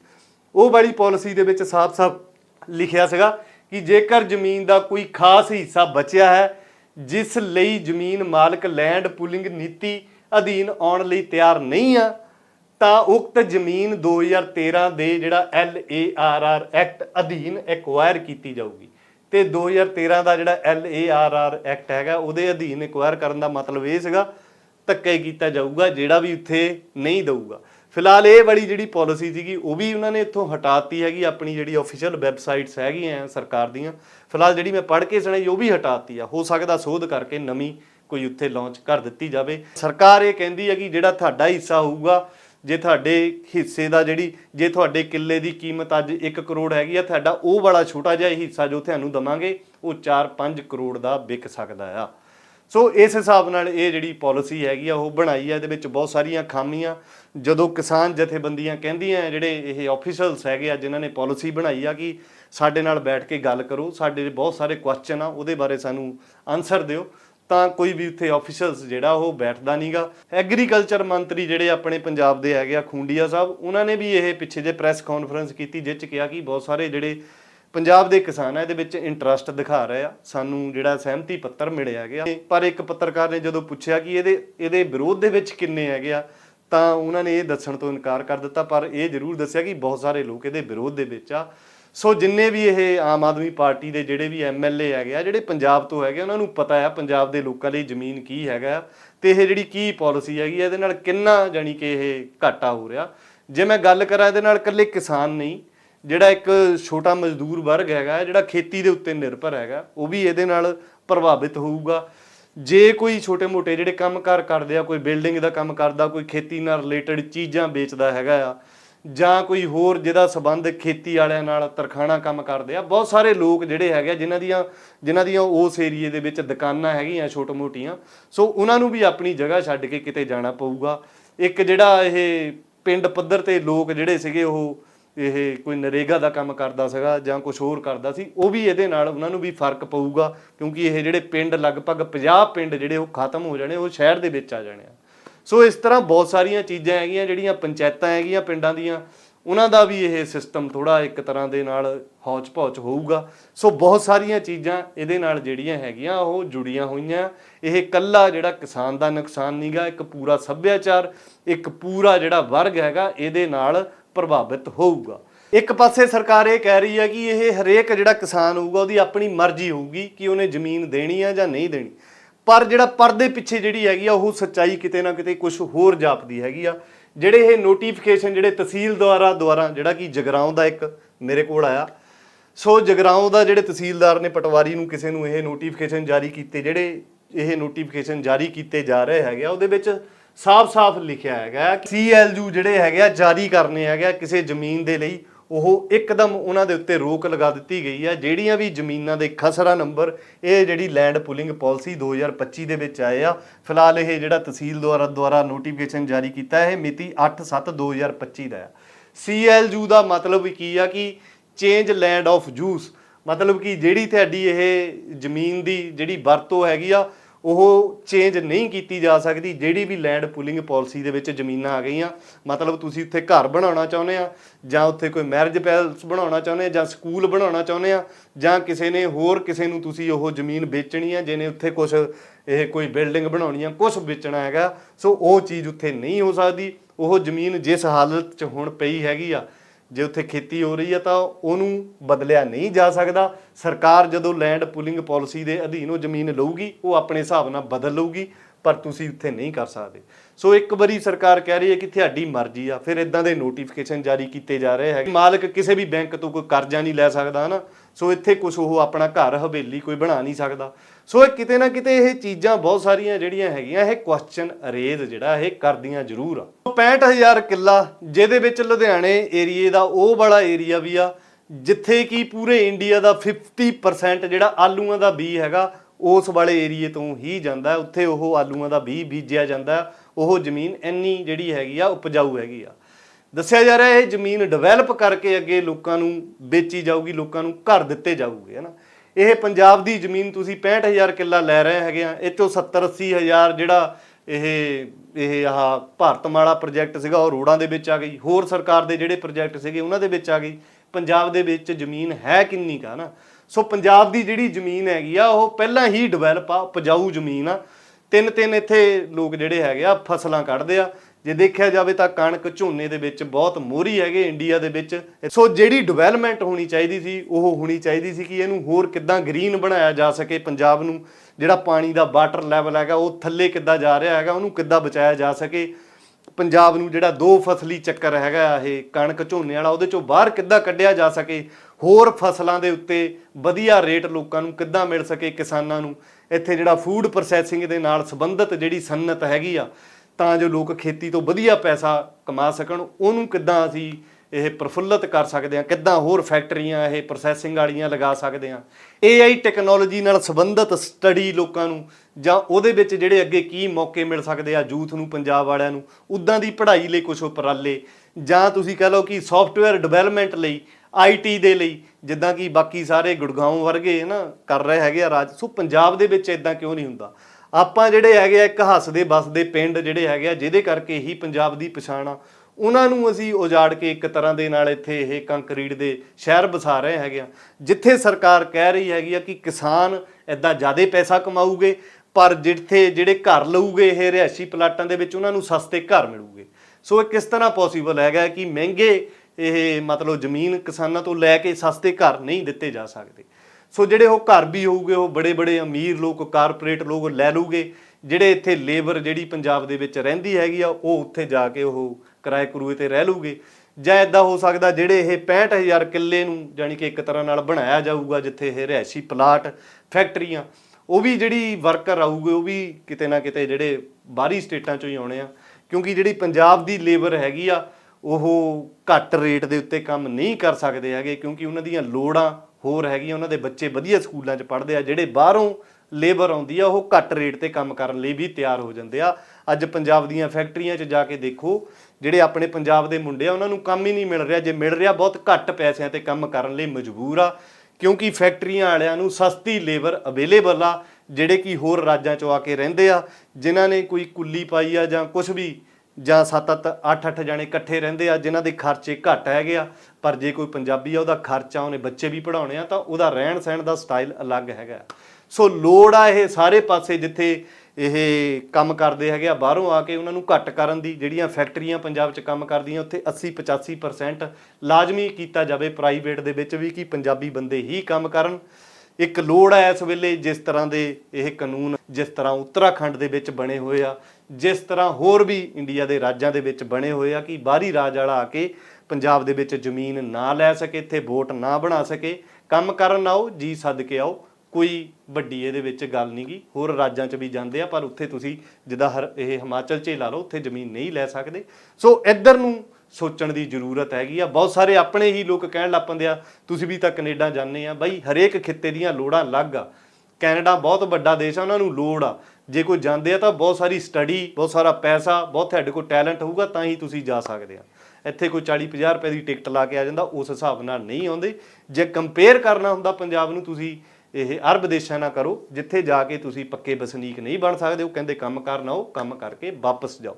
ਉਹ ਵਾਲੀ ਪਾਲਿਸੀ ਦੇ ਵਿੱਚ ਸਾਫ਼-ਸਾਫ਼ ਲਿਖਿਆ ਸੀਗਾ ਕਿ ਜੇਕਰ ਜ਼ਮੀਨ ਦਾ ਕੋਈ ਖਾਸ ਹਿੱਸਾ ਬਚਿਆ ਹੈ ਜਿਸ ਲਈ ਜ਼ਮੀਨ ਮਾਲਕ ਲੈਂਡ ਪੂਲਿੰਗ ਨੀਤੀ ਅਧੀਨ ਆਉਣ ਲਈ ਤਿਆਰ ਨਹੀਂ ਆ, ਤਾਂ ਉਕਤ ਜ਼ਮੀਨ 2013 ਦੇ ਜਿਹੜਾ L A R R act ਅਧੀਨ ਐਕਵਾਇਰ ਕੀਤੀ ਜਾਊਗੀ। ਤੇ 2013 ਦਾ ਜਿਹੜਾ L A R R act ਹੈਗਾ, ਉਹਦੇ ਅਧੀਨ ਐਕਵਾਇਰ ਕਰਨ ਦਾ ਮਤਲਬ ਇਹ ਸੀਗਾ, ਧੱਕੇ ਕੀਤਾ ਜਾਊਗਾ, ਜਿਹੜਾ ਵੀ ਉੱਥੇ ਨਹੀਂ ਦਊਗਾ। ਫਿਲਹਾਲ ਇਹ ਵਾਲੀ ਜਿਹੜੀ ਪਾਲਿਸੀ ਸੀਗੀ, ਉਹ ਵੀ ਉਹਨਾਂ ਨੇ ਇੱਥੋਂ ਹਟਾਤੀ ਹੈਗੀ, ਆਪਣੀ ਜਿਹੜੀ ਅਫੀਸ਼ੀਅਲ ਵੈਬਸਾਈਟਸ ਹੈਗੀਆਂ ਸਰਕਾਰ ਦੀਆਂ। ਫਿਲਹਾਲ ਜਿਹੜੀ ਮੈਂ ਪੜ੍ਹ ਕੇ ਸੁਣਾਈ ਉਹ ਵੀ ਹਟਾਤੀ ਆ। ਹੋ ਸਕਦਾ ਸੋਧ ਕਰਕੇ ਨਵੀਂ ਕੋਈ ਉੱਥੇ ਲਾਂਚ ਕਰ ਦਿੱਤੀ ਜਾਵੇ। ਸਰਕਾਰ ਇਹ ਕਹਿੰਦੀ ਹੈ ਕਿ ਜਿਹੜਾ ਤੁਹਾਡਾ ਹਿੱਸਾ ਹੋਊਗਾ, ਜੇ ਤੁਹਾਡੇ ਹਿੱਸੇ ਦਾ ਜਿਹੜੀ, ਜੇ ਤੁਹਾਡੇ ਕਿੱਲੇ ਦੀ ਕੀਮਤ ਅੱਜ 1 ਕਰੋੜ ਹੈਗੀ ਆ, ਤੁਹਾਡਾ ਉਹ ਵਾਲਾ ਛੋਟਾ ਜਿਹਾ ਹਿੱਸਾ ਜੋ ਤੁਹਾਨੂੰ ਦਵਾਂਗੇ, ਉਹ 4-5 ਕਰੋੜ ਦਾ ਵਿਕ ਸਕਦਾ ਆ। ਸੋ ਇਸ ਹਿਸਾਬ ਨਾਲ ਇਹ ਜਿਹੜੀ ਪਾਲਿਸੀ ਹੈਗੀ ਆ, ਉਹ ਬਣਾਈ ਆ, ਇਹਦੇ ਵਿੱਚ ਬਹੁਤ ਸਾਰੀਆਂ ਖਾਮੀਆਂ। ਜਦੋਂ ਕਿਸਾਨ ਜਥੇਬੰਦੀਆਂ ਕਹਿੰਦੀਆਂ ਜਿਹੜੇ ਇਹ ਆਫੀਸ਼ੀਅਲਸ ਹੈਗੇ ਆ, ਜਿਨ੍ਹਾਂ ਨੇ ਪਾਲਿਸੀ ਬਣਾਈ ਆ, ਕਿ ਸਾਡੇ ਨਾਲ ਬੈਠ ਕੇ ਗੱਲ ਕਰੋ, ਸਾਡੇ ਬਹੁਤ ਸਾਰੇ ਕੁਐਸਚਨ ਆ, ਉਹਦੇ ਬਾਰੇ ਸਾਨੂੰ ਆਨਸਰ ਦਿਓ, ਤਾਂ ਕੋਈ ਵੀ ਉੱਥੇ ਆਫੀਸ਼ੀਅਲਸ ਜਿਹੜਾ, ਉਹ ਬੈਠਦਾ ਨਹੀਂਗਾ ਐਗਰੀਕਲਚਰ ਮੰਤਰੀ ਜਿਹੜੇ ਆਪਣੇ ਪੰਜਾਬ ਦੇ ਹੈਗੇ ਆ, ਖੁੰਡੀਆ ਸਾਹਿਬ, ਉਹਨਾਂ ਨੇ ਵੀ ਇਹ ਪਿੱਛੇ ਜੇ ਪ੍ਰੈਸ ਕਾਨਫਰੰਸ ਕੀਤੀ ਜਿਸ ਚ ਕਿਹਾ ਕਿ ਬਹੁਤ ਸਾਰੇ ਜਿਹੜੇ ਪੰਜਾਬ ਦੇ ਕਿਸਾਨ ਆ ਇਹਦੇ ਵਿੱਚ ਇੰਟਰਸਟ ਦਿਖਾ ਰਹੇ ਆ। ਸਾਨੂੰ ਜਿਹੜਾ ਸਹਿਮਤੀ ਪੱਤਰ ਮਿਲਿਆ ਹੈਗਾ ਪਰ ਇੱਕ ਪੱਤਰਕਾਰ ਨੇ ਜਦੋਂ ਪੁੱਛਿਆ ਕਿ ਇਹਦੇ ਇਹਦੇ ਵਿਰੋਧ ਦੇ ਵਿੱਚ ਕਿੰਨੇ ਹੈਗੇ ਆ ਤਾਂ ਉਹਨਾਂ ਨੇ ਇਹ ਦੱਸਣ ਤੋਂ ਇਨਕਾਰ ਕਰ ਦਿੱਤਾ ਪਰ ਇਹ ਜ਼ਰੂਰ ਦੱਸਿਆ ਕਿ ਬਹੁਤ ਸਾਰੇ ਲੋਕ ਇਹਦੇ ਵਿਰੋਧ ਦੇ ਵਿੱਚ ਆ। ਸੋ ਜਿੰਨੇ ਵੀ ਇਹ ਆਮ ਆਦਮੀ ਪਾਰਟੀ ਦੇ ਜਿਹੜੇ ਵੀ ਐਮਐਲਏ ਹੈਗੇ ਆ ਜਿਹੜੇ ਪੰਜਾਬ ਤੋਂ ਹੈਗੇ ਆ, ਉਹਨਾਂ ਨੂੰ ਪਤਾ ਆ ਪੰਜਾਬ ਦੇ ਲੋਕਾਂ ਲਈ ਜ਼ਮੀਨ ਕੀ ਹੈਗਾ ਤੇ ਇਹ ਜਿਹੜੀ ਕੀ ਪਾਲਿਸੀ ਹੈਗੀ ਆ, ਇਹਦੇ ਨਾਲ ਕਿੰਨਾ ਜਾਨੀ ਕਿ ਇਹ ਘਾਟਾ ਹੋ ਰਿਹਾ। ਜੇ ਮੈਂ ਗੱਲ ਕਰਾਂ ਇਹਦੇ ਨਾਲ ਇਕੱਲੇ ਕਿਸਾਨ ਨਹੀਂ ਜਿਹੜਾ ਇੱਕ ਛੋਟਾ ਮਜ਼ਦੂਰ ਵਰਗ ਹੈਗਾ, ਜਿਹੜਾ ਖੇਤੀ ਦੇ ਉੱਤੇ ਨਿਰਭਰ ਹੈਗਾ, ਉਹ ਵੀ ਇਹਦੇ ਨਾਲ ਪ੍ਰਭਾਵਿਤ ਹੋਊਗਾ। ਜੇ ਕੋਈ ਛੋਟੇ-ਮੋਟੇ ਜਿਹੜੇ ਕੰਮਕਾਰ ਕਰਦੇ ਆ, ਕੋਈ ਬਿਲਡਿੰਗ ਦਾ ਕੰਮ ਕਰਦਾ, ਕੋਈ ਖੇਤੀ ਨਾਲ ਰਿਲੇਟਡ ਚੀਜ਼ਾਂ ਵੇਚਦਾ ਹੈਗਾ ਆ, ਜਾਂ ਕੋਈ ਹੋਰ ਜਿਹਦਾ ਸਬੰਧ ਖੇਤੀ ਵਾਲਿਆਂ ਨਾਲ ਤਰਖਾਣਾ ਕੰਮ ਕਰਦੇ ਆ, ਬਹੁਤ ਸਾਰੇ ਲੋਕ ਜਿਹੜੇ ਹੈਗੇ ਆ, ਜਿਨ੍ਹਾਂ ਦੀਆਂ ਜਿਨ੍ਹਾਂ ਦੀਆਂ ਉਸ ਏਰੀਏ ਦੇ ਵਿੱਚ ਦੁਕਾਨਾਂ ਹੈਗੀਆਂ ਛੋਟ-ਮੋਟੀਆਂ, ਸੋ ਉਹਨਾਂ ਨੂੰ ਵੀ ਆਪਣੀ ਜਗ੍ਹਾ ਛੱਡ ਕੇ ਕਿਤੇ ਜਾਣਾ ਪਊਗਾ। ਇੱਕ ਜਿਹੜਾ ਇਹ ਪਿੰਡ ਪੱਧਰ ਤੇ ਲੋਕ ਜਿਹੜੇ ਸੀਗੇ, ਉਹ ਇਹ ਕੋਈ ਨਰੇਗਾ ਦਾ ਕੰਮ ਕਰਦਾ ਸੀਗਾ ਜਾਂ ਕੁਝ ਹੋਰ ਕਰਦਾ ਸੀ, ਉਹ ਵੀ ਇਹਦੇ ਨਾਲ ਉਹਨਾਂ ਨੂੰ ਵੀ ਫ਼ਰਕ ਪਊਗਾ, ਕਿਉਂਕਿ ਇਹ ਜਿਹੜੇ ਪਿੰਡ, ਲਗਭਗ 50 ਪਿੰਡ ਜਿਹੜੇ ਉਹ ਖਤਮ ਹੋ ਜਾਣੇ, ਉਹ ਸ਼ਹਿਰ ਦੇ ਵਿੱਚ ਆ ਜਾਣੇ ਆ। ਸੋ ਇਸ ਤਰ੍ਹਾਂ ਬਹੁਤ ਸਾਰੀਆਂ ਚੀਜ਼ਾਂ ਹੈਗੀਆਂ, ਜਿਹੜੀਆਂ ਪੰਚਾਇਤਾਂ ਹੈਗੀਆਂ ਪਿੰਡਾਂ ਦੀਆਂ, ਉਹਨਾਂ ਦਾ ਵੀ ਇਹ ਸਿਸਟਮ ਥੋੜਾ ਇੱਕ ਤਰ੍ਹਾਂ ਦੇ ਨਾਲ ਹੌਚ-ਪੌਚ ਹੋਊਗਾ। ਸੋ ਬਹੁਤ ਸਾਰੀਆਂ ਚੀਜ਼ਾਂ ਇਹਦੇ ਨਾਲ ਜਿਹੜੀਆਂ ਹੈਗੀਆਂ, ਉਹ ਜੁੜੀਆਂ ਹੋਈਆਂ। ਇਹ ਕੱਲਾ ਜਿਹੜਾ ਕਿਸਾਨ ਦਾ ਨੁਕਸਾਨ ਨਹੀਂਗਾ ਇੱਕ ਪੂਰਾ ਸੱਭਿਆਚਾਰ, ਇੱਕ ਪੂਰਾ ਜਿਹੜਾ ਵਰਗ ਹੈਗਾ, ਇਹਦੇ ਨਾਲ ਪ੍ਰਭਾਵਿਤ ਹੋਊਗਾ। ਇੱਕ ਪਾਸੇ ਸਰਕਾਰ ਇਹ ਕਹਿ ਰਹੀ ਹੈ ਕਿ ਇਹ ਹਰੇਕ ਜਿਹੜਾ ਕਿਸਾਨ ਹੋਊਗਾ, ਉਹਦੀ ਆਪਣੀ ਮਰਜ਼ੀ ਹੋਊਗੀ ਕਿ ਉਹਨੇ ਜ਼ਮੀਨ ਦੇਣੀ ਆ ਜਾਂ ਨਹੀਂ ਦੇਣੀ। ਪਰ ਜਿਹੜਾ ਪਰਦੇ ਪਿੱਛੇ ਜਿਹੜੀ ਹੈਗੀ ਆ, ਉਹ ਸੱਚਾਈ ਕਿਤੇ ਨਾ ਕਿਤੇ ਕੁਝ ਹੋਰ ਜਾਪਦੀ ਹੈਗੀ ਆ। ਜਿਹੜੇ ਇਹ ਨੋਟੀਫਿਕੇਸ਼ਨ ਜਿਹੜੇ ਤਹਿਸੀਲ ਦੁਆਰਾ ਦੁਆਰਾ, ਜਿਹੜਾ ਕਿ ਜਗਰਾਉਂ ਦਾ ਇੱਕ ਮੇਰੇ ਕੋਲ ਆਇਆ। ਸੋ ਜਗਰਾਉਂ ਦਾ ਜਿਹੜੇ ਤਹਿਸੀਲਦਾਰ ਨੇ ਪਟਵਾਰੀ ਨੂੰ ਕਿਸੇ ਨੂੰ ਇਹ ਨੋਟੀਫਿਕੇਸ਼ਨ ਜਾਰੀ ਕੀਤੇ, ਜਿਹੜੇ ਇਹ ਨੋਟੀਫਿਕੇਸ਼ਨ ਜਾਰੀ ਕੀਤੇ ਜਾ ਰਹੇ ਹੈਗੇ ਆ, ਉਹਦੇ ਵਿੱਚ ਸਾਫ਼-ਸਾਫ਼ ਲਿਖਿਆ ਹੈਗਾ ਸੀਐਲਯੂ ਜਿਹੜੇ ਹੈਗੇ ਆ, ਜਾਰੀ ਕਰਨੇ ਹੈਗੇ ਆ ਕਿਸੇ ਜ਼ਮੀਨ ਦੇ ਲਈ। ਉਹ ਇੱਕਦਮ ਉਹਨਾਂ ਦੇ ਉੱਤੇ ਰੋਕ ਲਗਾ ਦਿੱਤੀ ਗਈ ਹੈ। ਜਿਹੜੀਆਂ ਵੀ ਜ਼ਮੀਨਾਂ ਦੇ ਖਸਰਾ ਨੰਬਰ, ਇਹ ਜਿਹੜੀ ਲੈਂਡ ਪੁਲਿੰਗ ਪਾਲਿਸੀ 2025 ਦੇ ਵਿੱਚ ਆਏ ਆ। ਫਿਲਹਾਲ ਇਹ ਜਿਹੜਾ ਤਹਿਸੀਲ ਦੁਆਰਾ ਦੁਆਰਾ ਨੋਟੀਫਿਕੇਸ਼ਨ ਜਾਰੀ ਕੀਤਾ ਹੈ, ਇਹ ਮਿਤੀ 8/7/2025 ਦਾ ਹੈ। ਸੀਐਲਯੂ ਦਾ ਮਤਲਬ ਕੀ ਆ ਕਿ ਚੇਂਜ ਲੈਂਡ ਆਫ ਜੂਸ ਮਤਲਬ ਕਿ ਜਿਹੜੀ ਤੁਹਾਡੀ ਇਹ ਜ਼ਮੀਨ ਦੀ ਜਿਹੜੀ ਵਰਤੋਂ ਹੈਗੀ ਆ ਉਹ ਚੇਂਜ ਨਹੀਂ ਕੀਤੀ ਜਾ ਸਕਦੀ, ਜਿਹੜੀ ਵੀ ਲੈਂਡ ਪੂਲਿੰਗ ਪਾਲਿਸੀ ਦੇ ਵਿੱਚ ਜ਼ਮੀਨਾਂ ਆ ਗਈਆਂ। ਮਤਲਬ ਤੁਸੀਂ ਉੱਥੇ ਘਰ ਬਣਾਉਣਾ ਚਾਹੁੰਦੇ ਆ, ਜਾਂ ਉੱਥੇ ਕੋਈ ਮੈਰਿਜ ਪੈਲਸ ਬਣਾਉਣਾ ਚਾਹੁੰਦੇ ਆ, ਜਾਂ ਸਕੂਲ ਬਣਾਉਣਾ ਚਾਹੁੰਦੇ ਆ, ਜਾਂ ਕਿਸੇ ਨੇ ਹੋਰ ਕਿਸੇ ਨੂੰ ਤੁਸੀਂ ਉਹ ਜ਼ਮੀਨ ਵੇਚਣੀ ਆ, ਜਿਹਨੇ ਉੱਥੇ ਕੁਝ ਇਹ ਕੋਈ ਬਿਲਡਿੰਗ ਬਣਾਉਣੀ ਆ ਕੁਝ ਵੇਚਣਾ ਹੈਗਾ। ਸੋ ਉਹ ਚੀਜ਼ ਉੱਥੇ ਨਹੀਂ ਹੋ ਸਕਦੀ। ਉਹ ਜ਼ਮੀਨ ਜਿਸ ਹਾਲਤ 'ਚ ਹੁਣ ਪਈ ਹੈਗੀ ਆ ਜੇ ਉੱਥੇ ਖੇਤੀ ਹੋ ਰਹੀ ਹੈ ਤਾਂ ਉਹਨੂੰ ਬਦਲਿਆ ਨਹੀਂ ਜਾ ਸਕਦਾ। ਸਰਕਾਰ ਜਦੋਂ ਲੈਂਡ ਪੂਲਿੰਗ ਪਾਲਿਸੀ ਦੇ ਅਧੀਨ ਉਹ ਜ਼ਮੀਨ ਲਊਗੀ, ਉਹ ਆਪਣੇ ਹਿਸਾਬ ਨਾਲ ਬਦਲ ਲਊਗੀ, ਪਰ ਤੁਸੀਂ ਉੱਥੇ ਨਹੀਂ ਕਰ ਸਕਦੇ। ਸੋ ਇੱਕ ਵਾਰੀ ਸਰਕਾਰ ਕਹਿ ਰਹੀ ਹੈ ਕਿ ਤੁਹਾਡੀ ਮਰਜ਼ੀ ਆ, ਫਿਰ ਇਦਾਂ ਦੇ ਨੋਟੀਫਿਕੇਸ਼ਨ ਜਾਰੀ ਕੀਤੇ ਜਾ ਰਹੇ ਹੈ ਮਾਲਕ ਕਿਸੇ ਵੀ ਬੈਂਕ ਤੋਂ ਕੋਈ ਕਰਜ਼ਾ ਨਹੀਂ ਲੈ ਸਕਦਾ ਹਨਾ। ਸੋ ਇੱਥੇ ਕੁਝ ਉਹ ਆਪਣਾ ਘਰ ਹਵੇਲੀ ਕੋਈ ਬਣਾ ਨਹੀਂ ਸਕਦਾ। ਸੋ ਇਹ ਕਿਤੇ ਨਾ ਕਿਤੇ ਇਹ ਚੀਜ਼ਾਂ ਬਹੁਤ ਸਾਰੀਆਂ ਜਿਹੜੀਆਂ ਹੈਗੀਆਂ, ਇਹ ਕੁਐਸਚਨ ਅਰੇਜ਼ ਜਿਹੜਾ ਇਹ ਕਰਦੀਆਂ ਜ਼ਰੂਰ ਆ। 65000 ਕਿੱਲਾ, ਜਿਹਦੇ ਵਿੱਚ ਲੁਧਿਆਣੇ ਏਰੀਏ ਦਾ ਉਹ ਵਾਲਾ ਏਰੀਆ ਵੀ ਆ, ਜਿੱਥੇ ਕਿ ਪੂਰੇ ਇੰਡੀਆ ਦਾ 50% ਜਿਹੜਾ ਆਲੂਆਂ ਦਾ ਬੀ ਹੈਗਾ, ਉਸ ਵਾਲੇ ਏਰੀਏ ਤੋਂ ਹੀ ਜਾਂਦਾ ਉੱਥੇ ਉਹ ਆਲੂਆਂ ਦਾ ਬੀ ਬੀਜਿਆ ਜਾਂਦਾ ਉਹ ਜ਼ਮੀਨ ਇੰਨੀ ਜਿਹੜੀ ਹੈਗੀ ਆ, ਉਪਜਾਊ ਹੈਗੀ ਆ। ਦੱਸਿਆ ਜਾ ਰਿਹਾ ਇਹ ਜ਼ਮੀਨ ਡਿਵੈਲਪ ਕਰਕੇ ਅੱਗੇ ਲੋਕਾਂ ਨੂੰ ਵੇਚੀ ਜਾਊਗੀ, ਲੋਕਾਂ ਨੂੰ ਘਰ ਦਿੱਤੇ ਜਾਊਗੇ ਹਨਾ ਇਹ ਪੰਜਾਬ ਦੀ ਜ਼ਮੀਨ ਤੁਸੀਂ 65000 ਕਿੱਲਾ ਲੈ ਰਹੇ ਹੈਗੇ ਆ ਇਹ ਚੋਂ 70 80000 ਜਿਹੜਾ ਇਹ ਇਹ ਆਹ ਭਾਰਤਮਾਲਾ ਪ੍ਰੋਜੈਕਟ ਸੀਗਾ, ਉਹ ਰੋਡਾਂ ਦੇ ਵਿੱਚ ਆ ਗਈ। ਹੋਰ ਸਰਕਾਰ ਦੇ ਜਿਹੜੇ ਪ੍ਰੋਜੈਕਟ ਸੀਗੇ, ਉਹਨਾਂ ਦੇ ਵਿੱਚ ਆ ਗਈ। ਪੰਜਾਬ ਦੇ ਵਿੱਚ ਜ਼ਮੀਨ ਹੈ ਕਿੰਨੀ ਕਾ ਨਾ? ਸੋ ਪੰਜਾਬ ਦੀ ਜਿਹੜੀ ਜ਼ਮੀਨ ਹੈਗੀ ਆ, ਉਹ ਪਹਿਲਾਂ ਹੀ ਡਿਵੈਲਪ ਆ, ਉਪਜਾਊ ਜ਼ਮੀਨ ਆ। ਤਿੰਨ ਤਿੰਨ ਇੱਥੇ ਲੋਕ ਜਿਹੜੇ ਹੈਗੇ ਆ, ਫਸਲਾਂ ਕੱਢਦੇ ਆ। ਜੇ ਦੇਖਿਆ ਜਾਵੇ ਤਾਂ ਕਣਕ ਝੋਨੇ ਦੇ ਵਿੱਚ ਬਹੁਤ ਮੋਹਰੀ ਹੈਗੇ ਇੰਡੀਆ ਦੇ ਵਿੱਚ। ਸੋ ਜਿਹੜੀ ਡਿਵੈਲਪਮੈਂਟ ਹੋਣੀ ਚਾਹੀਦੀ ਸੀ, ਉਹ ਹੋਣੀ ਚਾਹੀਦੀ ਸੀ ਕਿ ਇਹਨੂੰ ਹੋਰ ਕਿੱਦਾਂ ਗ੍ਰੀਨ ਬਣਾਇਆ ਜਾ ਸਕੇ ਪੰਜਾਬ ਨੂੰ। ਜਿਹੜਾ ਪਾਣੀ ਦਾ ਵਾਟਰ ਲੈਵਲ ਹੈਗਾ, ਉਹ ਥੱਲੇ ਕਿੱਦਾਂ ਜਾ ਰਿਹਾ ਹੈਗਾ, ਉਹਨੂੰ ਕਿੱਦਾਂ ਬਚਾਇਆ ਜਾ ਸਕੇ। ਪੰਜਾਬ ਨੂੰ ਜਿਹੜਾ ਦੋ ਫਸਲੀ ਚੱਕਰ ਹੈਗਾ, ਇਹ ਕਣਕ ਝੋਨੇ ਵਾਲਾ, ਉਹਦੇ ਚੋਂ ਬਾਹਰ ਕਿੱਦਾਂ ਕੱਢਿਆ ਜਾ ਸਕੇ, ਹੋਰ ਫਸਲਾਂ ਦੇ ਉੱਤੇ ਵਧੀਆ ਰੇਟ ਲੋਕਾਂ ਨੂੰ ਕਿੱਦਾਂ ਮਿਲ ਸਕੇ ਕਿਸਾਨਾਂ ਨੂੰ। ਇੱਥੇ ਜਿਹੜਾ ਫੂਡ ਪ੍ਰੋਸੈਸਿੰਗ ਦੇ ਨਾਲ ਸੰਬੰਧਿਤ ਜਿਹੜੀ ਸਨਅਤ ਹੈਗੀ ਆ ਤਾਂ ਜੋ ਲੋਕ ਖੇਤੀ ਤੋਂ ਵਧੀਆ ਪੈਸਾ ਕਮਾ ਸਕਣ, ਉਹਨੂੰ ਕਿੱਦਾਂ ਅਸੀਂ ਇਹ ਪ੍ਰਫੁੱਲਤ ਕਰ ਸਕਦੇ ਹਾਂ? ਕਿੱਦਾਂ ਹੋਰ ਫੈਕਟਰੀਆਂ ਇਹ ਪ੍ਰੋਸੈਸਿੰਗ ਵਾਲੀਆਂ ਲਗਾ ਸਕਦੇ ਆ AI ਟੈਕਨੋਲੋਜੀ ਨਾਲ ਸੰਬੰਧਿਤ ਸਟੱਡੀ ਲੋਕਾਂ ਨੂੰ ਜਾਂ ਉਹਦੇ ਵਿੱਚ ਜਿਹੜੇ ਅੱਗੇ ਕੀ ਮੌਕੇ ਮਿਲ ਸਕਦੇ ਆ, ਯੂਥ ਨੂੰ, ਪੰਜਾਬ ਵਾਲਿਆਂ ਨੂੰ, ਉਦਾਂ ਦੀ ਪੜ੍ਹਾਈ ਲਈ ਕੁਝ ਉਪਰਾਲੇ, ਜਾਂ ਤੁਸੀਂ ਕਹ ਲਓ ਕਿ ਸੌਫਟਵੇਅਰ ਡਿਵੈਲਪਮੈਂਟ ਲਈ ਆਈਟੀ ਦੇ ਲਈ, ਜਿੱਦਾਂ ਕਿ ਬਾਕੀ ਸਾਰੇ ਗੁੜਗਾਉਂ ਵਰਗੇ ਨਾ ਕਰ ਰਹੇ ਹੈਗੇ ਆ ਰਾਜ, ਸੋ ਪੰਜਾਬ ਦੇ ਵਿੱਚ ਇਦਾਂ ਕਿਉਂ ਨਹੀਂ ਹੁੰਦਾ? ਆਪਾਂ ਜਿਹੜੇ ਹੈਗੇ ਆ ਇੱਕ ਹੱਸਦੇ ਬਸਦੇ ਪਿੰਡ ਜਿਹੜੇ ਹੈਗੇ ਆ, ਜਿਹਦੇ ਕਰਕੇ ਹੀ ਪੰਜਾਬ ਦੀ ਪਛਾਣ ਆ। ਉਹਨਾਂ ਨੂੰ ਅਸੀਂ ਉਜਾੜ ਕੇ ਇੱਕ ਤਰ੍ਹਾਂ ਦੇ ਨਾਲ ਇੱਥੇ ਇਹ ਕੰਕਰੀਟ ਦੇ ਸ਼ਹਿਰ ਵਸਾ ਰਹੇ ਹੈਗੇ ਆ। ਜਿੱਥੇ ਸਰਕਾਰ ਕਹਿ ਰਹੀ ਹੈਗੀ ਆ ਕਿ ਕਿਸਾਨ ਇਦਾਂ ਜ਼ਿਆਦਾ ਪੈਸਾ ਕਮਾਊਗੇ, ਪਰ ਜਿੱਥੇ ਜਿਹੜੇ ਘਰ ਲਊਗੇ ਇਹ ਰਿਹਾਇਸ਼ੀ ਪਲਾਟਾਂ ਦੇ ਵਿੱਚ, ਉਹਨਾਂ ਨੂੰ ਸਸਤੇ ਘਰ ਮਿਲੂਗੇ। ਸੋ ਇਹ ਕਿਸ ਤਰ੍ਹਾਂ ਪੋਸੀਬਲ ਹੈਗਾ ਕਿ ਮਹਿੰਗੇ ਇਹ ਮਤਲਬ ਜ਼ਮੀਨ ਕਿਸਾਨਾਂ ਤੋਂ ਲੈ ਕੇ ਸਸਤੇ ਘਰ ਨਹੀਂ ਦਿੱਤੇ ਜਾ ਸਕਦੇ? ਸੋ ਜਿਹੜੇ ਉਹ ਘਰ ਵੀ ਹੋਊਗੇ, ਉਹ ਬੜੇ ਬੜੇ ਅਮੀਰ ਲੋਕ ਕਾਰਪੋਰੇਟ ਲੋਕ ਲੈ ਲੂਗੇ। ਜਿਹੜੇ ਇੱਥੇ ਲੇਬਰ ਜਿਹੜੀ ਪੰਜਾਬ ਦੇ ਵਿੱਚ ਰਹਿੰਦੀ ਹੈਗੀ ਆ, ਉਹ ਉੱਥੇ ਜਾ ਕੇ ਉਹ ਕਿਰਾਏ ਕਰੂਏ ਤੇ ਰਹਿ ਲੂਗੇ। ਜਾਂ ਇਦਾਂ ਹੋ ਸਕਦਾ ਜਿਹੜੇ ਇਹ 65000 ਕਿੱਲੇ ਨੂੰ ਜਾਨੀ ਕਿ ਇੱਕ ਤਰ੍ਹਾਂ ਨਾਲ ਬਣਾਇਆ ਜਾਊਗਾ, ਜਿੱਥੇ ਇਹ ਰਿਹਾਇਸ਼ੀ ਪਲਾਟ, ਫੈਕਟਰੀਆਂ, ਉਹ ਵੀ ਜਿਹੜੀ ਵਰਕਰ ਆਊਗੇ, ਉਹ ਵੀ ਕਿਤੇ ਨਾ ਕਿਤੇ ਜਿਹੜੇ ਬਾਹਰੀ ਸਟੇਟਾਂ ਚੋਂ ਹੀ ਆਉਣੇ ਆ। ਕਿਉਂਕਿ ਜਿਹੜੀ ਪੰਜਾਬ ਦੀ ਲੇਬਰ ਹੈਗੀ ਆ, ਉਹ ਘੱਟ ਰੇਟ ਦੇ ਉੱਤੇ ਕੰਮ ਨਹੀਂ ਕਰ ਸਕਦੇ ਹੈਗੇ, ਕਿਉਂਕਿ ਉਹਨਾਂ ਦੀਆਂ ਲੋੜਾਂ ਹੋਰ ਹੈਗੀਆਂ ਉਹਨਾਂ ਦੇ ਬੱਚੇ ਵਧੀਆ ਸਕੂਲਾਂ 'ਚ ਪੜ੍ਹਦੇ ਆ, ਜਿਹੜੇ ਬਾਹਰੋਂ ਲੇਬਰ ਆਉਂਦੀ ਆ, ਉਹ ਘੱਟ ਰੇਟ ਤੇ ਕੰਮ ਕਰਨ ਲਈ ਵੀ ਤਿਆਰ ਹੋ ਜਾਂਦੇ ਆ। ਅੱਜ ਪੰਜਾਬ ਦੀਆਂ ਫੈਕਟਰੀਆਂ 'ਚ ਜਾ ਕੇ ਦੇਖੋ, ਜਿਹੜੇ ਆਪਣੇ ਪੰਜਾਬ ਦੇ ਮੁੰਡੇ ਆ, ਉਹਨਾਂ ਨੂੰ ਕੰਮ ਹੀ ਨਹੀਂ ਮਿਲ ਰਿਹਾ। ਜੇ ਮਿਲ ਰਿਹਾ, ਬਹੁਤ ਘੱਟ ਪੈਸਿਆਂ ਤੇ ਕੰਮ ਕਰਨ ਲਈ ਮਜਬੂਰ ਆ, ਕਿਉਂਕਿ ਫੈਕਟਰੀਆਂ ਵਾਲਿਆਂ ਨੂੰ ਸਸਤੀ ਲੇਬਰ ਅਵੇਲੇਬਲ ਆ, ਜਿਹੜੇ ਕਿ ਹੋਰ ਰਾਜਾਂ 'ਚੋਂ ਆ ਕੇ ਰਹਿੰਦੇ ਆ, ਜਿਨ੍ਹਾਂ ਨੇ ਕੋਈ ਕੁੱਲੀ ਪਾਈ ਆ ਜਾਂ ਕੁਝ ਵੀ, ਜਾਂ 7-7 8-8 ਜਾਣੇ ਇਕੱਠੇ ਰਹਿੰਦੇ ਆ, ਜਿਨ੍ਹਾਂ ਦੇ ਖਰਚੇ ਘੱਟ ਹੈਗੇ ਆ। ਪਰ ਜੇ ਕੋਈ ਪੰਜਾਬੀ ਆ, ਉਹਦਾ ਖਰਚਾ ਉਹਨੇ ਬੱਚੇ ਵੀ ਪੜਾਉਣੇ ਆ, ਤਾਂ ਉਹਦਾ ਰਹਿਣ ਸਹਿਣ ਦਾ ਸਟਾਈਲ ਅਲੱਗ ਹੈਗਾ। ਸੋ ਲੋੜ ਆ ਇਹ ਸਾਰੇ ਪਾਸੇ ਜਿੱਥੇ ਇਹ ਕੰਮ ਕਰਦੇ ਹੈਗੇ ਆ, ਬਾਹਰੋਂ ਆ ਕੇ ਉਹਨਾਂ ਨੂੰ ਘੱਟ ਕਰਨ ਦੀ, ਜਿਹੜੀਆਂ ਫੈਕਟਰੀਆਂ ਪੰਜਾਬ 'ਚ ਕੰਮ ਕਰਦੀਆਂ, ਉੱਥੇ 80 85% ਲਾਜ਼ਮੀ ਕੀਤਾ ਜਾਵੇ। ਪ੍ਰਾਈਵੇਟ ਦੇ ਵਿੱਚ ਵੀ ਕਿ ਪੰਜਾਬੀ ਬੰਦੇ ਹੀ ਕੰਮ ਕਰਨ। ਇੱਕ ਲੋੜ ਹੈ ਇਸ ਵੇਲੇ ਜਿਸ ਤਰ੍ਹਾਂ ਦੇ ਇਹ ਕਾਨੂੰਨ, ਜਿਸ ਤਰ੍ਹਾਂ ਉੱਤਰਾਖੰਡ ਦੇ ਵਿੱਚ ਬਣੇ ਹੋਏ ਆ, ਜਿਸ ਤਰ੍ਹਾਂ ਹੋਰ ਵੀ ਇੰਡੀਆ ਦੇ ਰਾਜਾਂ ਦੇ ਵਿੱਚ ਬਣੇ ਹੋਏ ਆ, ਕਿ ਬਾਹਰੀ ਰਾਜ ਵਾਲਾ ਆ ਕੇ ਪੰਜਾਬ ਦੇ ਵਿੱਚ ਜ਼ਮੀਨ ਨਾ ਲੈ ਸਕੇ, ਇੱਥੇ ਵੋਟ ਨਾ ਬਣਾ ਸਕੇ। ਕੰਮ ਕਰਨ ਆਓ, ਜੀ ਸੱਦ ਕੇ ਆਓ। ਕੋਈ ਵੱਡੀ ਇਹਦੇ ਵਿੱਚ ਗੱਲ ਨਹੀਂ ਗੀ। ਹੋਰ ਰਾਜਾਂ 'ਚ ਵੀ ਜਾਂਦੇ ਆ, ਪਰ ਉੱਥੇ ਤੁਸੀਂ ਜਿੱਦਾਂ ਹਰ ਇਹ ਹਿਮਾਚਲ 'ਚ ਹੀ ਲਾ ਲਓ, ਉੱਥੇ ਜ਼ਮੀਨ ਨਹੀਂ ਲੈ ਸਕਦੇ। ਸੋ ਇੱਧਰ ਨੂੰ ਸੋਚਣ ਦੀ ਜ਼ਰੂਰਤ ਹੈਗੀ ਆ। ਬਹੁਤ ਸਾਰੇ ਆਪਣੇ ਹੀ ਲੋਕ ਕਹਿਣ ਲੱਗ ਪੈਂਦੇ ਆ, ਤੁਸੀਂ ਵੀ ਤਾਂ ਕੈਨੇਡਾ ਜਾਂਦੇ ਆ। ਬਾਈ ਹਰੇਕ ਖਿੱਤੇ ਦੀਆਂ ਲੋੜਾਂ ਅਲੱਗ ਆ। ਕੈਨੇਡਾ ਬਹੁਤ ਵੱਡਾ ਦੇਸ਼ ਆ, ਉਹਨਾਂ ਨੂੰ ਲੋੜ ਆ। ਜੇ ਕੋਈ ਜਾਂਦੇ ਆ ਤਾਂ ਬਹੁਤ ਸਾਰੀ ਸਟੱਡੀ, ਬਹੁਤ ਸਾਰਾ ਪੈਸਾ, ਬਹੁਤ ਤੁਹਾਡੇ ਕੋਲ ਟੈਲੈਂਟ ਹੋਊਗਾ, ਤਾਂ ਹੀ ਤੁਸੀਂ ਜਾ ਸਕਦੇ ਆ। ਇੱਥੇ ਕੋਈ 40 50 ਰੁਪਏ ਦੀ ਟਿਕਟ ਲਾ ਕੇ ਆ ਜਾਂਦਾ, ਉਸ ਹਿਸਾਬ ਨਾਲ ਨਹੀਂ ਆਉਂਦੇ। ਜੇ ਕੰਪੇਅਰ ਕਰਨਾ ਹੁੰਦਾ ਪੰਜਾਬ ਨੂੰ, ਤੁਸੀਂ ਇਹ ਅਰਬ ਦੇਸ਼ਾਂ ਨਾਲ ਕਰੋ, ਜਿੱਥੇ ਜਾ ਕੇ ਤੁਸੀਂ ਪੱਕੇ ਵਸਨੀਕ ਨਹੀਂ ਬਣ ਸਕਦੇ, ਉਹ ਕਹਿੰਦੇ ਕੰਮ ਕਰਨਾ ਉਹ ਕੰਮ ਕਰਕੇ ਵਾਪਸ ਜਾਓ।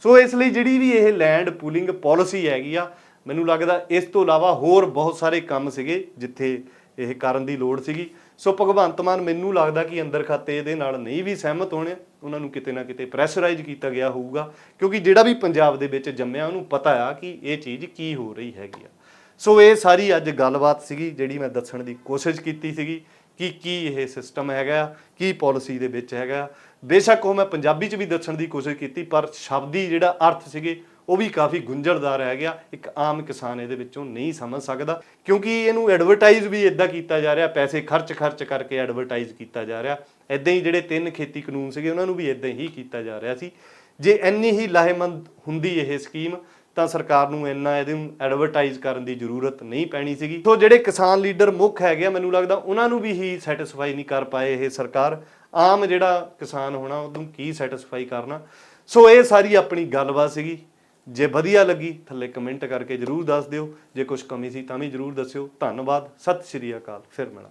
ਸੋ ਇਸ ਲਈ ਜਿਹੜੀ ਵੀ ਇਹ ਲੈਂਡ ਪੂਲਿੰਗ ਪਾਲਿਸੀ ਹੈਗੀ ਆ, ਮੈਨੂੰ ਲੱਗਦਾ ਇਸ ਤੋਂ ਇਲਾਵਾ ਹੋਰ ਬਹੁਤ ਸਾਰੇ ਕੰਮ ਸੀਗੇ, ਜਿੱਥੇ ਇਹ ਕਰਨ ਦੀ ਲੋੜ ਸੀਗੀ। ਸੋ ਭਗਵੰਤ ਮਾਨ, ਮੈਨੂੰ ਲੱਗਦਾ ਕਿ ਅੰਦਰ ਖਾਤੇ ਇਹਦੇ ਨਾਲ ਨਹੀਂ ਵੀ ਸਹਿਮਤ ਹੋਣੇ। ਉਹਨਾਂ ਨੂੰ ਕਿਤੇ ਨਾ ਕਿਤੇ ਪ੍ਰੈਸ਼ਰਾਈਜ਼ ਕੀਤਾ ਗਿਆ ਹੋਊਗਾ, ਕਿਉਂਕਿ ਜਿਹੜਾ ਵੀ ਪੰਜਾਬ ਦੇ ਵਿੱਚ ਜੰਮਿਆ, ਉਹਨੂੰ ਪਤਾ ਆ ਕਿ ਇਹ ਚੀਜ਼ ਕੀ ਹੋ ਰਹੀ ਹੈਗੀ ਆ। ਸੋ ਇਹ ਸਾਰੀ ਅੱਜ ਗੱਲਬਾਤ ਸੀਗੀ, ਜਿਹੜੀ ਮੈਂ ਦੱਸਣ ਦੀ ਕੋਸ਼ਿਸ਼ ਕੀਤੀ ਸੀਗੀ ਕਿ ਕੀ ਇਹ ਸਿਸਟਮ ਹੈਗਾ ਕੀ ਪਾਲਿਸੀ ਦੇ ਵਿੱਚ ਹੈਗਾ ਬੇਸ਼ੱਕ ਉਹ ਮੈਂ ਪੰਜਾਬੀ 'ਚ ਵੀ ਦੱਸਣ ਦੀ ਕੋਸ਼ਿਸ਼ ਕੀਤੀ, ਪਰ ਸ਼ਬਦੀ ਜਿਹੜਾ ਅਰਥ ਸੀਗੇ ਉਹ ਵੀ ਕਾਫੀ ਗੁੰਝਲਦਾਰ ਹੈ ਗਿਆ। ਇੱਕ ਆਮ ਕਿਸਾਨ ਇਹਦੇ ਵਿੱਚੋਂ ਨਹੀਂ ਸਮਝ ਸਕਦਾ। ਕਿਉਂਕਿ ਇਹਨੂੰ ਐਡਵਰਟਾਈਜ਼ ਵੀ ਇਦਾਂ ਕੀਤਾ ਜਾ ਰਿਹਾ, ਪੈਸੇ ਖਰਚ ਖਰਚ ਕਰਕੇ ਐਡਵਰਟਾਈਜ਼ ਕੀਤਾ ਜਾ ਰਿਹਾ। ਇਦਾਂ ਹੀ ਜਿਹੜੇ ਤਿੰਨ ਖੇਤੀ ਕਾਨੂੰਨ ਸੀਗੇ, ਉਹਨਾਂ ਨੂੰ ਵੀ ਇਦਾਂ ਹੀ ਕੀਤਾ ਜਾ ਰਿਹਾ ਸੀ। ਜੇ ਇੰਨੀ ਹੀ ਲਾਹੇਮੰਦ ਹੁੰਦੀ ਇਹ ਸਕੀਮ ਤਾਂ ਸਰਕਾਰ ਨੂੰ ਇੰਨਾ ਇਹਦੇ ਐਡਵਰਟਾਈਜ਼ ਕਰਨ ਦੀ ਜ਼ਰੂਰਤ ਨਹੀਂ ਪੈਣੀ ਸੀਗੀ। ਸੋ ਜਿਹੜੇ ਕਿਸਾਨ ਲੀਡਰ ਮੁੱਖ ਹੈਗੇ ਆ, ਮੈਨੂੰ ਲੱਗਦਾ ਉਹਨਾਂ ਨੂੰ ਵੀ ਹੀ ਸੈਟੀਸਫਾਈ ਨਹੀਂ ਕਰ ਪਾਏ ਇਹ ਸਰਕਾਰ। ਆਮ ਜਿਹੜਾ ਕਿਸਾਨ ਹੋਣਾ, ਉਹਨੂੰ ਕੀ ਸੈਟੀਸਫਾਈ ਕਰਨਾ? ਸੋ ਇਹ ਸਾਰੀ ਆਪਣੀ ਗੱਲਬਾਤ ਸੀਗੀ। ਜੇ ਵਧੀਆ ਲੱਗੀ, ਥੱਲੇ ਕਮੈਂਟ ਕਰਕੇ ਜਰੂਰ ਦੱਸ ਦਿਓ। ਜੇ ਕੁਝ ਕਮੀ ਸੀ ਤਾਂ ਵੀ ਜਰੂਰ ਦੱਸਿਓ। ਧੰਨਵਾਦ। ਸਤਿ ਸ਼੍ਰੀ ਅਕਾਲ। ਫਿਰ ਮਿਲਾਂਗੇ।